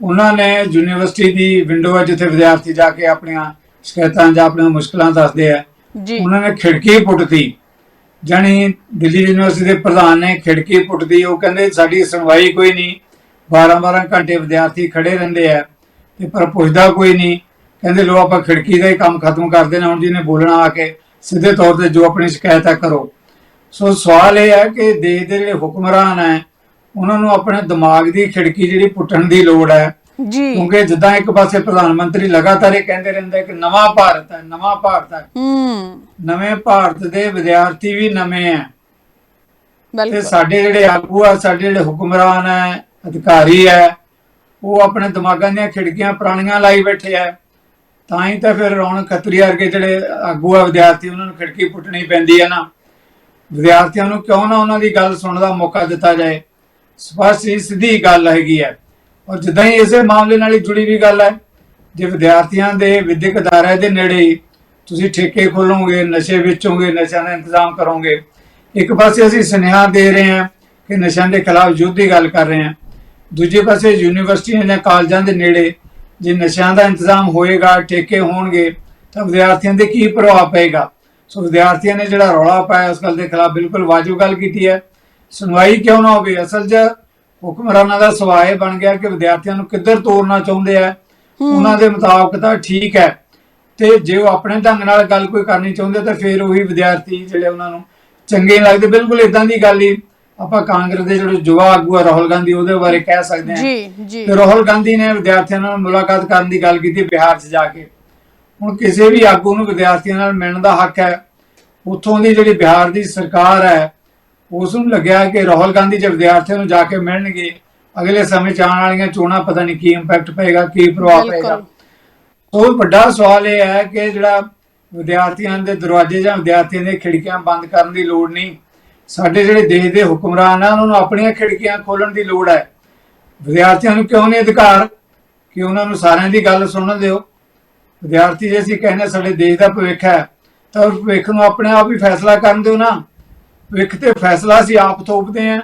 ਉਹਨਾਂ ਨੇ ਯੂਨੀਵਰਸਿਟੀ ਦੀ ਵਿੰਡੋ ਹੈ ਜਿੱਥੇ ਵਿਦਿਆਰਥੀ ਜਾ ਕੇ ਆਪਣੀਆਂ ਸ਼ਿਕਾਇਤਾਂ ਜਾਂ ਆਪਣੀਆਂ ਮੁਸ਼ਕਲਾਂ ਦੱਸਦੇ ਆ। ਉਹਨਾਂ ਨੇ ਖਿੜਕੀ ਪੁੱਟਤੀ। ਜਾਣੀ ਦਿੱਲੀ ਯੂਨੀਵਰਸਿਟੀ ਦੇ ਪ੍ਰਧਾਨ ਨੇ ਖਿੜਕੀ ਪੁੱਟਦੀ ਉਹ ਕਹਿੰਦੇ ਸਾਡੀ ਸੁਣਵਾਈ ਕੋਈ ਨਹੀਂ। 12-12 ਘੰਟੇ ਵਿਦਿਆਰਥੀ ਖੜੇ ਰਹਿੰਦੇ ਆ ਤੇ ਪਰ ਪੁੱਛਦਾ ਕੋਈ ਨਹੀਂ। ਕਹਿੰਦੇ ਲੋ ਆਪਾਂ ਖਿੜਕੀ ਦਾ ਹੀ ਕੰਮ ਖਤਮ ਕਰ ਦੇਣਾ ਹੁਣ ਜਿਹਨੇ ਬੋਲਣਾ ਆ ਕੇ ਸਿੱਧੇ ਤੌਰ ਤੇ ਜੋ ਆਪਣੀ ਸ਼ਿਕਾਇਤ ਹੈ ਕਰੋ। ਸੋ ਸਵਾਲ ਇਹ ਹੈ ਕਿ ਦੇਸ਼ ਦੇ ਜਿਹੜੇ ਹੁਕਮਰਾਨ ਹੈ ਉਹਨਾਂ ਨੂੰ ਆਪਣੇ ਦਿਮਾਗ ਦੀ ਖਿੜਕੀ ਜਿਹੜੀ ਪੁੱਟਣ ਦੀ ਲੋੜ ਹੈ। ਜੀ। ਕਿਉਂਕਿ ਜਿੱਦਾਂ ਇੱਕ ਪਾਸੇ ਪ੍ਰਧਾਨ ਮੰਤਰੀ ਲਗਾਤਾਰ ਇਹ ਕਹਿੰਦੇ ਰਹਿੰਦੇ ਕਿ ਨਵਾਂ ਭਾਰਤ ਹੈ ਨਵਾਂ ਭਾਰਤ ਹੈ। ਹੂੰ। ਨਵੇਂ ਭਾਰਤ ਦੇ ਵਿਦਿਆਰਥੀ ਵੀ ਨਵੇਂ ਆ ਤੇ ਬਿਲਕੁਲ। ਸਾਡੇ ਜਿਹੜੇ ਆਗੂ ਆ ਸਾਡੇ ਜਿਹੜੇ ਹੁਕਮਰਾਨ ਆ ਅਧਿਕਾਰੀ ਆ ਉਹ ਆਪਣੇ ਦਿਮਾਗਾਂ ਦੀਆਂ ਖਿੜਕੀਆਂ ਪੁਰਾਣੀਆਂ ਲਾਈ ਬੈਠੇ ਆ। ਤਾਂ ਹੀ ਤਾਂ ਫਿਰ ਰੌਣਕ ਖੱਤਰੀ ਵਰਗੇ ਜਿਹੜੇ ਆਗੂ ਆ ਵਿਦਿਆਰਥੀ ਉਹਨਾਂ ਨੂੰ ਖਿੜਕੀ ਪੁੱਟਣੀ ਪੈਂਦੀ ਹੈ ਨਾ। ਵਿਦਿਆਰਥੀਆਂ ਨੂੰ ਕਿਉਂ ਨਾ ਉਹਨਾਂ ਦੀ ਗੱਲ ਸੁਣਨ ਦਾ ਮੌਕਾ ਦਿੱਤਾ ਜਾਏ। ਸਪਸ਼ਟ ਹੀ ਸਿੱਧੀ ਗੱਲ ਹੈਗੀ ਹੈ। ਔਰ ਜਿੱਦਾਂ ਹੀ ਇਸੇ ਮਾਮਲੇ ਨਾਲ ਹੀ ਜੁੜੀ ਵੀ ਗੱਲ ਹੈ। ਜੇ ਵਿਦਿਆਰਥੀਆਂ ਦੇ ਵਿਦਿਅਕ ਅਦਾਰੇ ਦੇ ਨੇੜੇ ਹੀ ਤੁਸੀਂ ਠੇਕੇ ਖੋਲੋਗੇ, ਨਸ਼ੇ ਵੇਚੋਗੇ, ਨਸ਼ਿਆਂ ਦਾ ਇੰਤਜ਼ਾਮ ਕਰੋਗੇ, ਇੱਕ ਪਾਸੇ ਅਸੀਂ ਸੁਨੇਹਾ ਦੇ ਰਹੇ ਹਾਂ ਕਿ ਨਸ਼ਿਆਂ ਦੇ ਖਿਲਾਫ ਯੁੱਧ ਦੀ ਗੱਲ ਕਰ ਰਹੇ ਹਾਂ। ਦੂਜੇ ਪਾਸੇ ਯੂਨੀਵਰਸਿਟੀਆਂ ਜਾਂ ਕਾਲਜਾਂ ਦੇ ਨੇੜੇ ਜੇ ਨਸ਼ਿਆਂ ਦਾ ਇੰਤਜ਼ਾਮ ਹੋਏਗਾ ਠੇਕੇ ਹੋਣਗੇ ਤਾਂ ਵਿਦਿਆਰਥੀਆਂ ਦੇ ਕੀ ਪ੍ਰਭਾਵ ਪਏਗਾ? ਸੋ ਵਿਦਿਆਰਥੀਆਂ ਨੇ ਜਿਹੜਾ ਰੌਲਾ ਪਾਇਆ ਉਸ ਗੱਲ ਦੇ ਖਿਲਾਫ ਬਿਲਕੁਲ ਵਾਜਬ ਗੱਲ ਕੀਤੀ ਹੈ। ਸੁਣਵਾਈ ਕਿਉਂ ਨਾ ਹੋਵੇ? ਅਸਲ 'ਚ ਹੁਕਮਰਾਨਾਂ ਦਾ ਸਵਾਏ ਬਣ ਗਿਆ ਕਿ ਵਿਦਿਆਰਥੀਆਂ ਨੂੰ ਕਿੱਧਰ ਤੋਰਨਾ ਚਾਹੁੰਦੇ ਆ? ਉਹਨਾਂ ਦੇ ਮੁਤਾਬਕ ਤਾਂ ਠੀਕ ਹੈ। ਤੇ ਜੇ ਉਹ ਆਪਣੇ ਢੰਗ ਨਾਲ ਗੱਲ ਕੋਈ ਕਰਨੀ ਚਾਹੁੰਦੇ ਤਾਂ ਫਿਰ ਉਹੀ ਵਿਦਿਆਰਥੀ ਜਿਹੜੇ ਉਹਨਾਂ ਨੂੰ ਚੰਗੇ ਲੱਗਦੇ। ਬਿਲਕੁਲ ਇਦਾਂ ਦੀ ਗੱਲ ਹੀ ਆਪਾਂ ਕਾਂਗਰਸ ਦੇ ਜਿਹੜੇ ਯੁਵਾ ਆਗੂ ਆ ਰਾਹੁਲ ਗਾਂਧੀ ਉਹਦੇ ਬਾਰੇ ਕਹਿ ਸਕਦੇ ਹਾਂ। ਜੀ ਜੀ। ਤੇ ਰਾਹੁਲ ਗਾਂਧੀ ਨੇ ਵਿਦਿਆਰਥੀਆਂ ਨਾਲ ਮੁਲਾਕਾਤ ਕਰਨ ਦੀ ਗੱਲ ਕੀਤੀ ਬਿਹਾਰ 'ਚ ਜਾ ਕੇ। ਹੁਣ ਕਿਸੇ ਵੀ ਆਗੂ ਨੂੰ ਵਿਦਿਆਰਥੀਆਂ ਨਾਲ ਮਿਲਣ ਦਾ ਹੱਕ ਹੈ ਉੱਥੋਂ ਦੀ ਜਿਹੜੀ ਬਿਹਾਰ ਦੀ ਸਰਕਾਰ ਹੈ ਉਸ ਨੂੰ ਲੱਗਿਆ ਕਿ ਰਾਹੁਲ ਗਾਂਧੀ ਜੇ ਵਿਦਿਆਰਥੀਆਂ ਨੂੰ ਜਾ ਕੇ ਮਿਲਣਗੇ ਅਗਲੇ ਸਮੇਂ 'ਚ ਆਉਣ ਵਾਲੀਆਂ ਚੋਣਾਂ ਪਤਾ ਨਹੀਂ ਕੀ ਇੰਪੈਕਟ ਪਏਗਾ ਕੀ ਪ੍ਰਭਾਵ ਪਏਗਾ। ਸੋ ਵੱਡਾ ਸਵਾਲ ਇਹ ਹੈ ਕਿ ਜਿਹੜਾ ਵਿਦਿਆਰਥੀਆਂ ਦੇ ਦਰਵਾਜ਼ੇ ਜਾਂ ਵਿਦਿਆਰਥੀਆਂ ਦੀਆਂ ਖਿੜਕੀਆਂ ਬੰਦ ਕਰਨ ਦੀ ਲੋੜ ਨਹੀਂ ਸਾਡੇ ਜਿਹੜੇ ਦੇਸ਼ ਦੇ ਹੁਕਮਰਾਨ ਆ, ਉਹਨਾਂ ਨੂੰ ਆਪਣੀਆਂ ਖਿੜਕੀਆਂ ਖੋਲਣ ਦੀ ਲੋੜ ਹੈ। ਵਿਦਿਆਰਥੀਆਂ ਨੂੰ ਕਿਉਂ ਨਹੀਂ ਅਧਿਕਾਰ? ਕਿ ਉਹਨਾਂ ਨੂੰ ਸਾਰਿਆਂ ਦੀ ਗੱਲ ਸੁਣਨ ਦਿਓ। ਵਿਦਿਆਰਥੀ ਜੇ ਅਸੀਂ ਕਹਿੰਦੇ ਸਾਡੇ ਦੇਸ਼ ਦਾ ਭਵਿੱਖ ਹੈ, ਤਾਂ ਉਸ ਭਵਿੱਖ ਨੂੰ ਆਪਣੇ ਆਪ ਹੀ ਫੈਸਲਾ ਕਰਨ ਦਿਓ ਨਾ। ਭਵਿੱਖ ਤੇ ਫੈਸਲਾ ਅਸੀਂ ਆਪ ਥੋਪਦੇ ਹਾਂ।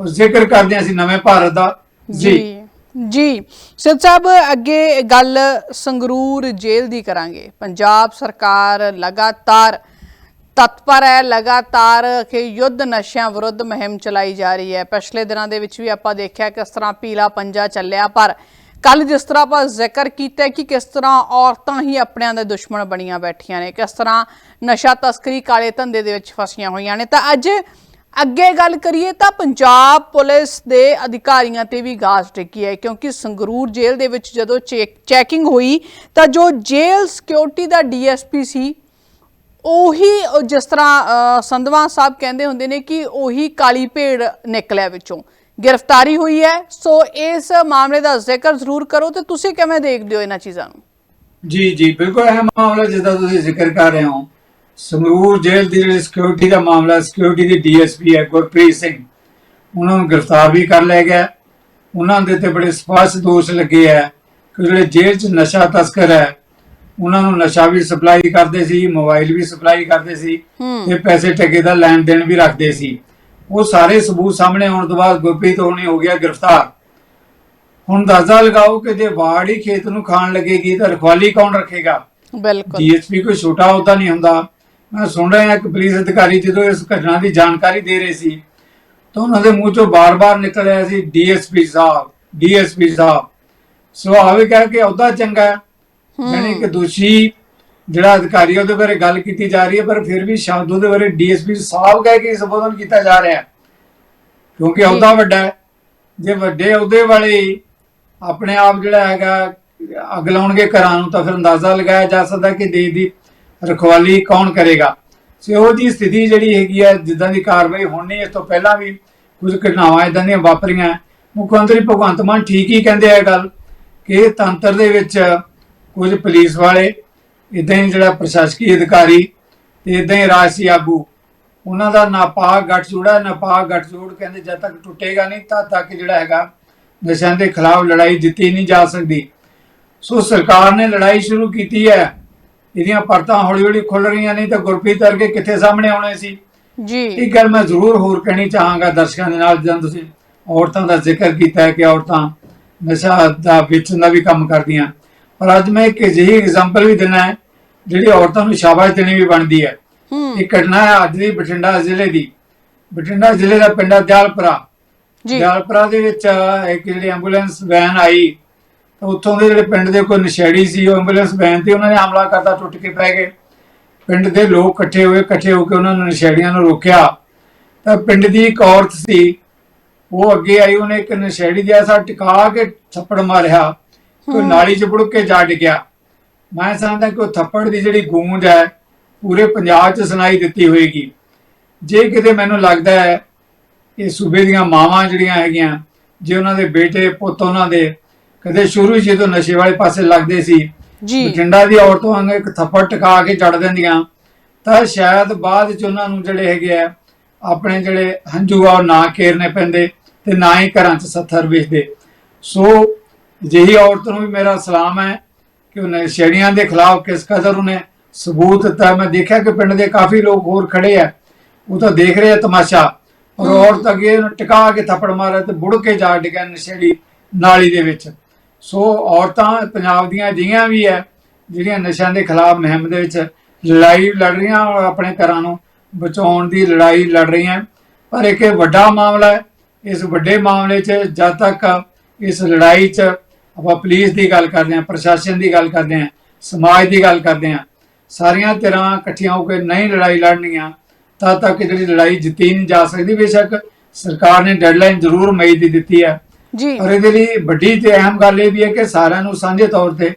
ਔਰ ਜ਼ਿਕਰ ਕਰਦੇ ਹਾਂ ਅਸੀਂ ਨਵੇਂ ਭਾਰਤ ਦਾ। ਜੀ। ਜੀ। ਸਿੱਧ ਸਾਹਿਬ, ਅੱਗੇ ਗੱਲ ਸੰਗਰੂਰ ਜੇਲ੍ਹ ਦੀ ਕਰਾਂਗੇ। ਪੰਜਾਬ ਸਰਕਾਰ ਲਗਾਤਾਰ ਤਤਪਰ ਹੈ ਲਗਾਤਾਰ ਕਿ ਯੁੱਧ ਨਸ਼ਿਆਂ ਵਿਰੁੱਧ ਮੁਹਿੰਮ ਚਲਾਈ ਜਾ ਰਹੀ ਹੈ। ਪਿਛਲੇ ਦਿਨਾਂ ਦੇ ਵਿੱਚ ਵੀ ਆਪਾਂ ਦੇਖਿਆ ਕਿਸ ਤਰ੍ਹਾਂ ਪੀਲਾ ਪੰਜਾ ਚੱਲਿਆ, ਪਰ ਕੱਲ ਜਿਸ ਤਰ੍ਹਾਂ ਆਪਾਂ ਜ਼ਿਕਰ ਕੀਤਾ ਕਿ ਕਿਸ ਤਰ੍ਹਾਂ ਔਰਤਾਂ ਹੀ ਆਪਣਿਆਂ ਦੇ ਦੁਸ਼ਮਣ ਬਣੀਆਂ ਬੈਠੀਆਂ ਨੇ, ਕਿਸ ਤਰ੍ਹਾਂ ਨਸ਼ਾ ਤਸਕਰੀ ਕਾਲੇ ਧੰਦੇ ਦੇ ਵਿੱਚ ਫਸੀਆਂ ਹੋਈਆਂ ਨੇ। ਤਾਂ ਅੱਜ ਅੱਗੇ ਗੱਲ ਕਰੀਏ ਤਾਂ ਪੰਜਾਬ ਪੁਲਿਸ ਦੇ ਅਧਿਕਾਰੀਆਂ ਤੇ ਵੀ ਗਾਜ਼ ਡਿੱਗੀ ਹੈ, ਕਿਉਂਕਿ ਸੰਗਰੂਰ ਜੇਲ੍ਹ ਦੇ ਵਿੱਚ ਜਦੋਂ ਚੈਕ- ਚੈਕਿੰਗ ਹੋਈ ਤਾਂ ਜੋ ਜੇਲ੍ਹ ਸਿਕਿਉਰਿਟੀ ਦਾ ਡੀਐਸਪੀ ਸੀ ਉਹੀ ਜਿਸ ਤਰ੍ਹਾਂ ਸੰਧਵਾ ਸਾਹਿਬ ਕਹਿੰਦੇ ਹੁੰਦੇ ਨੇ ਕਿ ਉਹੀ ਕਾਲੀ ਭੇੜ ਨਿਕਲਿਆ ਵਿੱਚੋਂ। ਗ੍ਰਿਫਤਾਰੀ ਹੋਈ ਹੈ, ਸੋ ਇਸ ਮਾਮਲੇ ਦਾ ਜ਼ਿਕਰ ਜ਼ਰੂਰ ਕਰੋ ਤੇ ਤੁਸੀਂ ਕਿਵੇਂ ਦੇਖਦੇ ਹੋ ਇਹਨਾਂ ਚੀਜ਼ਾਂ ਨੂੰ? ਜੀ ਜੀ, ਬਿਲਕੁਲ ਇਹ ਮਾਮਲਾ ਜਿੱਦਾਂ ਤੁਸੀਂ ਜ਼ਿਕਰ ਕਰ ਰਹੇ ਹੋ। ਸੰਗਰੂਰ ਜੇਲ੍ਹ ਦੀ ਜਿਹੜੀ ਸਿਕਿਉਰਿਟੀ ਦਾ ਮਾਮਲਾ ਸਿਕਿਉਰਿਟੀ ਦੀ ਡੀਐਸਪੀ ਹੈ, ਗੁਰਪ੍ਰੀਤ ਸਿੰਘ। ਉਹਨਾਂ ਨੂੰ ਗ੍ਰਿਫਤਾਰ ਵੀ ਕਰ ਲਿਆ ਗਿਆ। ਉਹਨਾਂ ਦੇ ਤੇ ਬੜੇ ਸਪਸ਼ਟ ਦੋਸ਼ ਲੱਗੇ ਹੈ ਕਿ ਜਿਹੜੇ ਜੇਲ੍ਹ 'ਚ ਨਸ਼ਾ ਤਸਕਰ ਹੈ ਉਹਨਾਂ ਨੂੰ ਨਸ਼ਾ ਵੀ ਸਪਲਾਈ ਕਰਦੇ ਸੀ ਮੋਬਾਈਲ ਵੀ ਸਪਲਾਈ ਕਰਦੇ ਸੀ ਤੇ ਪੈਸੇ ਟਕੇ ਦਾ ਲੈਣ ਦੇਣ ਵੀ ਰੱਖਦੇ ਸੀ। ਉਹ ਸਾਰੇ ਸਬੂਤ ਸਾਹਮਣੇ ਆਉਣ ਤੋਂ ਬਾਅਦ ਗੁਰਪ੍ਰੀਤ ਹੋਣੀ ਹੋ ਗਿਆ ਗ੍ਰਿਫਤਾਰ। ਹੁਣ ਅੰਦਾਜ਼ਾ ਲਗਾਓ ਕਿ ਜੇ ਬਾੜ ਹੀ ਖੇਤ ਨੂੰ ਖਾਣ ਲੱਗੇਗੀ ਤਾਂ ਰਖਵਾਲੀ ਕੌਣ ਰੱਖੇਗਾ? ਬਿਲਕੁਲ। ਡੀਐਸਪੀ ਕੋਈ ਛੋਟਾ ਹੁੰਦਾ ਨਹੀਂ ਹੁੰਦਾ। ਮੈਂ ਸੁਣ ਰਿਹਾ ਕਿ ਪੁਲਿਸ ਅਧਿਕਾਰੀ ਜਦੋਂ ਇਸ ਘਟਨਾ ਦੀ ਜਾਣਕਾਰੀ ਦੇ ਰਹੇ ਸੀ ਤਾਂ ਉਹਨਾਂ ਦੇ ਮੂੰਹ ਚੋਂ ਬਾਰ-ਬਾਰ ਨਿਕਲ ਰਿਹਾ ਸੀ ਡੀਐਸਪੀ ਸਾਹਿਬ ਡੀਐਸਪੀ ਸਾਹਿਬ। ਸੋ ਆਵੇ ਕਹਿ ਕੇ ਅਹੁਦਾ ਚੰਗਾ ਹੈ। ਯਾਨੀ ਕਿ ਦੋਸ਼ੀ ਜਿਹੜਾ ਅਧਿਕਾਰੀ ਉਹਦੇ ਬਾਰੇ ਗੱਲ ਕੀਤੀ ਜਾ ਰਹੀ ਹੈ ਪਰ ਫਿਰ ਵੀ ਸ਼ਬਦ ਉਹਦੇ ਬਾਰੇ ਡੀਐਸਪੀ ਸਾਹਿਬ ਕਹਿ ਕੇ ਸੰਬੋਧਨ ਕੀਤਾ ਜਾ ਰਿਹਾ ਕਿਉਂਕਿ ਅਹੁਦਾ ਵੱਡਾ ਹੈ। ਜੇ ਵੱਡੇ ਅਹੁਦੇ ਵਾਲੇ ਆਪਣੇ ਆਪ ਜਿਹੜਾ ਹੈਗਾ ਅੱਗ ਲਾਉਣਗੇ ਘਰਾਂ ਨੂੰ ਤਾਂ ਫਿਰ ਅੰਦਾਜ਼ਾ ਲਗਾਇਆ ਜਾ ਸਕਦਾ ਕਿ ਦੇਸ਼ ਦੀ ਰਖਵਾਲੀ ਕੌਣ ਕਰੇਗਾ। ਸੋ ਉਹ ਜੀ ਸਥਿਤੀ ਜਿਹੜੀ ਹੈਗੀ ਹੈ ਜਿੱਦਾਂ ਦੀ ਕਾਰਵਾਈ ਹੋਣੀ ਇਸ ਤੋਂ ਪਹਿਲਾਂ ਵੀ ਕੁਝ ਘਟਨਾਵਾਂ ਇਦਾਂ ਦੀਆਂ ਵਾਪਰੀਆਂ ਮੁੱਖ ਮੰਤਰੀ ਭਗਵੰਤ ਮਾਨ ਠੀਕ ਹੀ ਕਹਿੰਦੇ ਆ ਗੱਲ ਕਿ ਤੰਤਰ ਦੇ ਵਿੱਚ ਕੁਝ ਪੁਲਿਸ ਵਾਲੇ ਇਦਾਂ ਹੀ ਜਿਹੜਾ ਪ੍ਰਸ਼ਾਸਕੀ ਅਧਿਕਾਰੀ ਤੇ ਇਦਾਂ ਹੀ ਰਾਜਸੀ ਆਗੂ ਉਹਨਾਂ ਦਾ ਨਾਪਾਕ ਗੱਠਜੋੜਾ ਨਾਪਾਕ ਗੱਠਜੋੜ ਕਹਿੰਦੇ ਜਦ ਤੱਕ ਟੁੱਟੇਗਾ ਨਹੀਂ ਤਦ ਤੱਕ ਜਿਹੜਾ ਹੈਗਾ ਨਸ਼ਿਆਂ ਦੇ ਖਿਲਾਫ ਲੜਾਈ ਜਿੱਤੀ ਨਹੀਂ ਜਾ ਸਕਦੀ। ਸੋ ਸਰਕਾਰ ਨੇ ਲੜਾਈ ਸ਼ੁਰੂ ਕੀਤੀ ਹੈ। ਇਹਦੀਆਂ ਪਰਤਾਂ ਹੌਲੀ ਹੌਲੀ ਖੁੱਲ ਰਹੀਆਂ ਨਹੀਂ ਤਾਂ ਗੁਰਪ੍ਰੀਤ ਵਰਗੇ ਕਿੱਥੇ ਸਾਹਮਣੇ ਆਉਣੇ ਸੀ? ਜੀ। ਇੱਕ ਗੱਲ ਮੈਂ ਜ਼ਰੂਰ ਹੋਰ ਕਹਿਣੀ ਚਾਹਾਂਗਾ ਦਰਸ਼ਕਾਂ ਦੇ ਨਾਲ ਜਦੋਂ ਤੁਸੀਂ ਔਰਤਾਂ ਦਾ ਜ਼ਿਕਰ ਕੀਤਾ ਹੈ ਕਿ ਔਰਤਾਂ ਨਸ਼ਾ ਦਾ ਵੇਚਣ ਦਾ ਵੀ ਕੰਮ ਕਰਦੀਆਂ। ਪਰ ਅੱਜ ਮੈਂ ਇੱਕ ਅਜਿਹੀ ਐਗਜ਼ਾਮਪਲ ਵੀ ਦੇਣਾ ਹੈ ਜਿਹੜੀ ਔਰਤਾਂ ਨੂੰ ਸ਼ਾਬਾਸ਼ ਦੇਣੀ ਵੀ ਬਣਦੀ ਹੈ। ਇਹ ਘਟਨਾ ਹੈ ਅੱਜ ਦੀ ਬਠਿੰਡਾ ਜ਼ਿਲ੍ਹੇ ਦੀ। ਬਠਿੰਡਾ ਜ਼ਿਲ੍ਹੇ ਦਾ ਪਿੰਡ ਦਿਆਲਪੁਰਾ। ਜੀ। ਦਿਆਲਪੁਰਾ ਦੇ ਵਿੱਚ ਇੱਕ ਜਿਹੜੀ ਐਂਬੂਲੈਂਸ ਵੈਨ ਆਈ ਤਾਂ ਉੱਥੋਂ ਦੇ ਜਿਹੜੇ ਪਿੰਡ ਦੇ ਕੋਈ ਨਸ਼ੇੜੀ ਸੀ ਉਹ ਐਂਬੂਲੈਂਸ ਵੈਨ ਤੇ ਉਹਨਾਂ ਨੇ ਹਮਲਾ ਕਰਤਾ ਟੁੱਟ ਕੇ ਪੈ ਗਏ। ਪਿੰਡ ਦੇ ਲੋਕ ਇਕੱਠੇ ਹੋਏ ਇਕੱਠੇ ਹੋ ਕੇ ਉਹਨਾਂ ਨੂੰ ਨਸ਼ੇੜੀਆਂ ਨੂੰ ਰੋਕਿਆ। ਤਾਂ ਪਿੰਡ ਦੀ ਇੱਕ ਔਰਤ ਸੀ ਉਹ ਅੱਗੇ ਆਈ ਉਹਨੇ ਇੱਕ ਨਸ਼ੇੜੀ ਦੇ ਐਸਾ ਟਿਕਾ ਕੇ ਥੱਪੜ ਮਾਰਿਆ। ਕੋਈ ਨਾਲੀ 'ਚ ਬੁੜ ਕੇ ਜਾ ਡਿੱਗਿਆ ਮੈਂ ਸਮਝਦਾ ਕਿ ਉਹ ਥੱਪੜ ਦੀ ਜਿਹੜੀ ਗੂੰਜ ਹੈ ਪੂਰੇ ਪੰਜਾਬ 'ਚ ਸੁਣਾਈ ਦਿੱਤੀ ਹੋਏਗੀ। ਜੇ ਕਿਤੇ ਮੈਨੂੰ ਲੱਗਦਾ ਹੈ ਇਹ ਸੂਬੇ ਦੀਆਂ ਮਾਵਾਂ ਜਿਹੜੀਆਂ ਹੈਗੀਆਂ ਜੇ ਉਹਨਾਂ ਦੇ ਬੇਟੇ ਪੁੱਤ ਉਹਨਾਂ ਦੇ ਕਦੇ ਸ਼ੁਰੂ ਜਦੋਂ ਨਸ਼ੇ ਵਾਲੇ ਪਾਸੇ ਲੱਗਦੇ ਸੀ ਜੀ। ਬਠਿੰਡਾ ਦੀ ਔਰਤਾਂ ਵਾਂਗ ਇੱਕ ਥੱਪੜ ਟਿਕਾ ਕੇ ਜੜ ਦਿੰਦੀਆਂ ਤਾਂ ਸ਼ਾਇਦ ਬਾਅਦ ਚ ਉਹਨਾਂ ਨੂੰ ਜਿਹੜੇ ਹੈਗੇ ਆ ਆਪਣੇ ਜਿਹੜੇ ਹੰਝੂ ਆ ਨਾ ਕੇਰਨੇ ਪੈਂਦੇ ਤੇ ਨਾ ਹੀ ਘਰਾਂ 'ਚ ਸੱਥਰ ਵੇਚਦੇ ਸੋ ਜਿਹੀ ਔਰਤ ਨੂੰ ਵੀ ਮੇਰਾ ਸਲਾਮ ਹੈ ਕਿ ਉਹਨੇ ਨਸ਼ੇੜੀਆਂ ਦੇ ਖਿਲਾਫ ਕਿਸ ਕਦਰ ਉਹਨੇ ਸਬੂਤ ਦਿੱਤਾ ਮੈਂ ਦੇਖਿਆ ਕਿ ਪਿੰਡ ਦੇ ਕਾਫੀ ਲੋਕ ਹੋਰ ਖੜੇ ਆ ਉਹ ਤਾਂ ਦੇਖ ਰਹੇ ਆ ਤਮਾਸ਼ਾ। ਔਰ ਔਰਤ ਅੱਗੇ ਟਿਕਾ ਕੇ ਥੱਪੜ ਮਾਰਿਆ ਤੇ ਬੁੜ ਕੇ ਜਾ ਡਿੱਗਿਆ ਨਸ਼ੇੜੀ ਨਾਲੀ ਦੇ ਵਿੱਚ। ਸੋ ਔਰਤਾਂ ਪੰਜਾਬ ਦੀਆਂ ਅਜਿਹੀਆਂ ਵੀ ਹੈ ਜਿਹੜੀਆਂ ਨਸ਼ਿਆਂ ਦੇ ਖਿਲਾਫ ਮੁਹਿੰਮ ਦੇ ਵਿੱਚ ਲੜਾਈ ਲੜ ਰਹੀਆਂ ਔਰ ਆਪਣੇ ਘਰਾਂ ਨੂੰ ਬਚਾਉਣ ਦੀ ਲੜਾਈ ਲੜ ਰਹੀਆਂ। ਪਰ ਇੱਕ ਇਹ ਵੱਡਾ ਮਾਮਲਾ ਹੈ। ਇਸ ਵੱਡੇ ਮਾਮਲੇ 'ਚ ਜਦ ਤੱਕ ਇਸ ਲੜਾਈ 'ਚ ਆਪਾਂ ਪੁਲਿਸ ਦੀ ਗੱਲ ਕਰਦੇ ਹਾਂ ਪ੍ਰਸ਼ਾਸਨ ਦੀ ਗੱਲ ਕਰਦੇ ਹਾਂ ਸਮਾਜ ਦੀ ਗੱਲ ਕਰਦੇ ਹਾਂ ਸਾਰੀਆਂ ਧਿਰਾਂ ਇਕੱਠੀਆਂ ਹੋ ਕੇ ਨਹੀਂ ਲੜਾਈ ਲੜਨੀਆਂ ਤਦ ਤੱਕ ਜਿਹੜੀ ਲੜਾਈ ਜਿੱਤੀ ਨਹੀਂ ਜਾ ਸਕਦੀ ਬੇਸ਼ੱਕ ਸਰਕਾਰ ਨੇ ਡੈਡਲਾਈਨ ਜ਼ਰੂਰ ਮਈ ਦੀ ਦਿੱਤੀ ਹੈ। ਜੀ। ਪਰ ਇਹਦੇ ਲਈ ਵੱਡੀ ਤੇ ਅਹਿਮ ਗੱਲ ਇਹ ਵੀ ਹੈ ਕਿ ਸਾਰਿਆਂ ਨੂੰ ਸਾਂਝੇ ਤੌਰ ਤੇ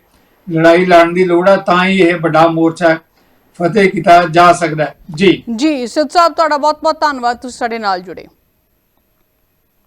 ਲੜਾਈ ਲੜਨ ਦੀ ਲੋੜ ਹੈ ਤਾਂ ਹੀ ਇਹ ਵੱਡਾ ਮੋਰਚਾ ਫਤਿਹ ਕੀਤਾ ਜਾ ਸਕਦਾ ਜੀ। ਜੀ ਸਿੱਧ ਸਾਹਿਬ ਤੁਹਾਡਾ ਬਹੁਤ ਬਹੁਤ ਧੰਨਵਾਦ ਤੁਸੀਂ ਸਾਡੇ ਨਾਲ ਜੁੜੇ।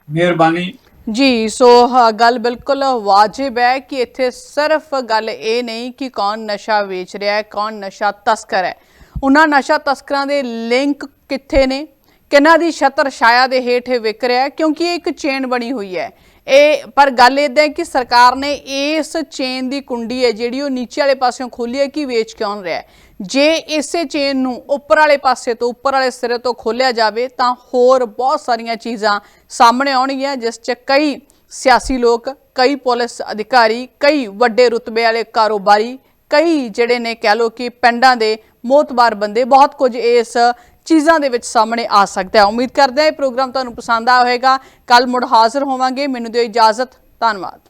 ਮਿਹਰਬਾਨੀ। ਜੀ, ਸੋ, ਹ- ਗੱਲ ਬਿਲਕੁਲ ਵਾਜਿਬ ਹੈ ਕਿ ਇੱਥੇ ਸਿਰਫ ਗੱਲ ਇਹ ਨਹੀਂ ਕਿ ਕੌਣ ਨਸ਼ਾ ਵੇਚ ਰਿਹਾ ਹੈ, ਕੌਣ ਨਸ਼ਾ ਤਸਕਰ ਹੈ। ਉਹਨਾਂ ਨਸ਼ਾ ਤਸਕਰਾਂ ਦੇ ਲਿੰਕ ਕਿੱਥੇ ਨੇ? ਕਿਹਨਾਂ ਦੀ ਛਤਰ ਛਾਇਆ ਦੇ ਹੇਠ ਵਿਕ ਰਿਹਾ ਹੈ? ਕਿਉਂਕਿ ਇਹ ਇੱਕ ਚੇਨ ਬਣੀ ਹੋਈ ਹੈ। ਇਹ ਪਰ ਗੱਲ ਇਦਾਂ ਹੈ ਕਿ ਸਰਕਾਰ ਨੇ ਇਸ ਚੇਨ ਦੀ ਕੁੰਡੀ ਹੈ ਜਿਹੜੀ ਉਹ ਨੀਚੇ ਵਾਲੇ ਪਾਸਿਓਂ ਖੋਲੀ ਹੈ ਕਿ ਵੇਚ ਕਿਉਂ ਰਿਹਾ ਜੇ ਇਸੇ ਚੇਨ ਨੂੰ ਉੱਪਰ ਵਾਲੇ ਪਾਸੇ ਤੋਂ ਉੱਪਰ ਵਾਲੇ ਸਿਰੇ ਤੋਂ ਖੋਲਿਆ ਜਾਵੇ ਤਾਂ ਹੋਰ ਬਹੁਤ ਸਾਰੀਆਂ ਚੀਜ਼ਾਂ ਸਾਹਮਣੇ ਆਉਣਗੀਆਂ, ਜਿਸ 'ਚ ਕਈ ਸਿਆਸੀ ਲੋਕ, ਕਈ ਪੁਲਿਸ ਅਧਿਕਾਰੀ, ਕਈ ਵੱਡੇ ਰੁਤਬੇ ਵਾਲੇ ਕਾਰੋਬਾਰੀ, ਕਈ ਜਿਹੜੇ ਨੇ ਕਹਿ ਲੋ ਕਿ ਪਿੰਡਾਂ ਦੇ ਮੋਤਬਾਰ ਬੰਦੇ, ਬਹੁਤ ਕੁਝ ਇਸ ਚੀਜ਼ਾਂ ਦੇ ਵਿੱਚ ਸਾਹਮਣੇ ਆ ਸਕਦਾ ਹੈ। ਉਮੀਦ ਕਰਦੇ ਹਾਂ ਇਹ ਪ੍ਰੋਗਰਾਮ ਤੁਹਾਨੂੰ ਪਸੰਦ ਆਇਆ ਹੋਵੇਗਾ। ਕੱਲ ਮੁੜ ਹਾਜ਼ਰ ਹੋਵਾਂਗੇ। ਮੈਨੂੰ ਦਿਓ ਇਜਾਜ਼ਤ। ਧੰਨਵਾਦ।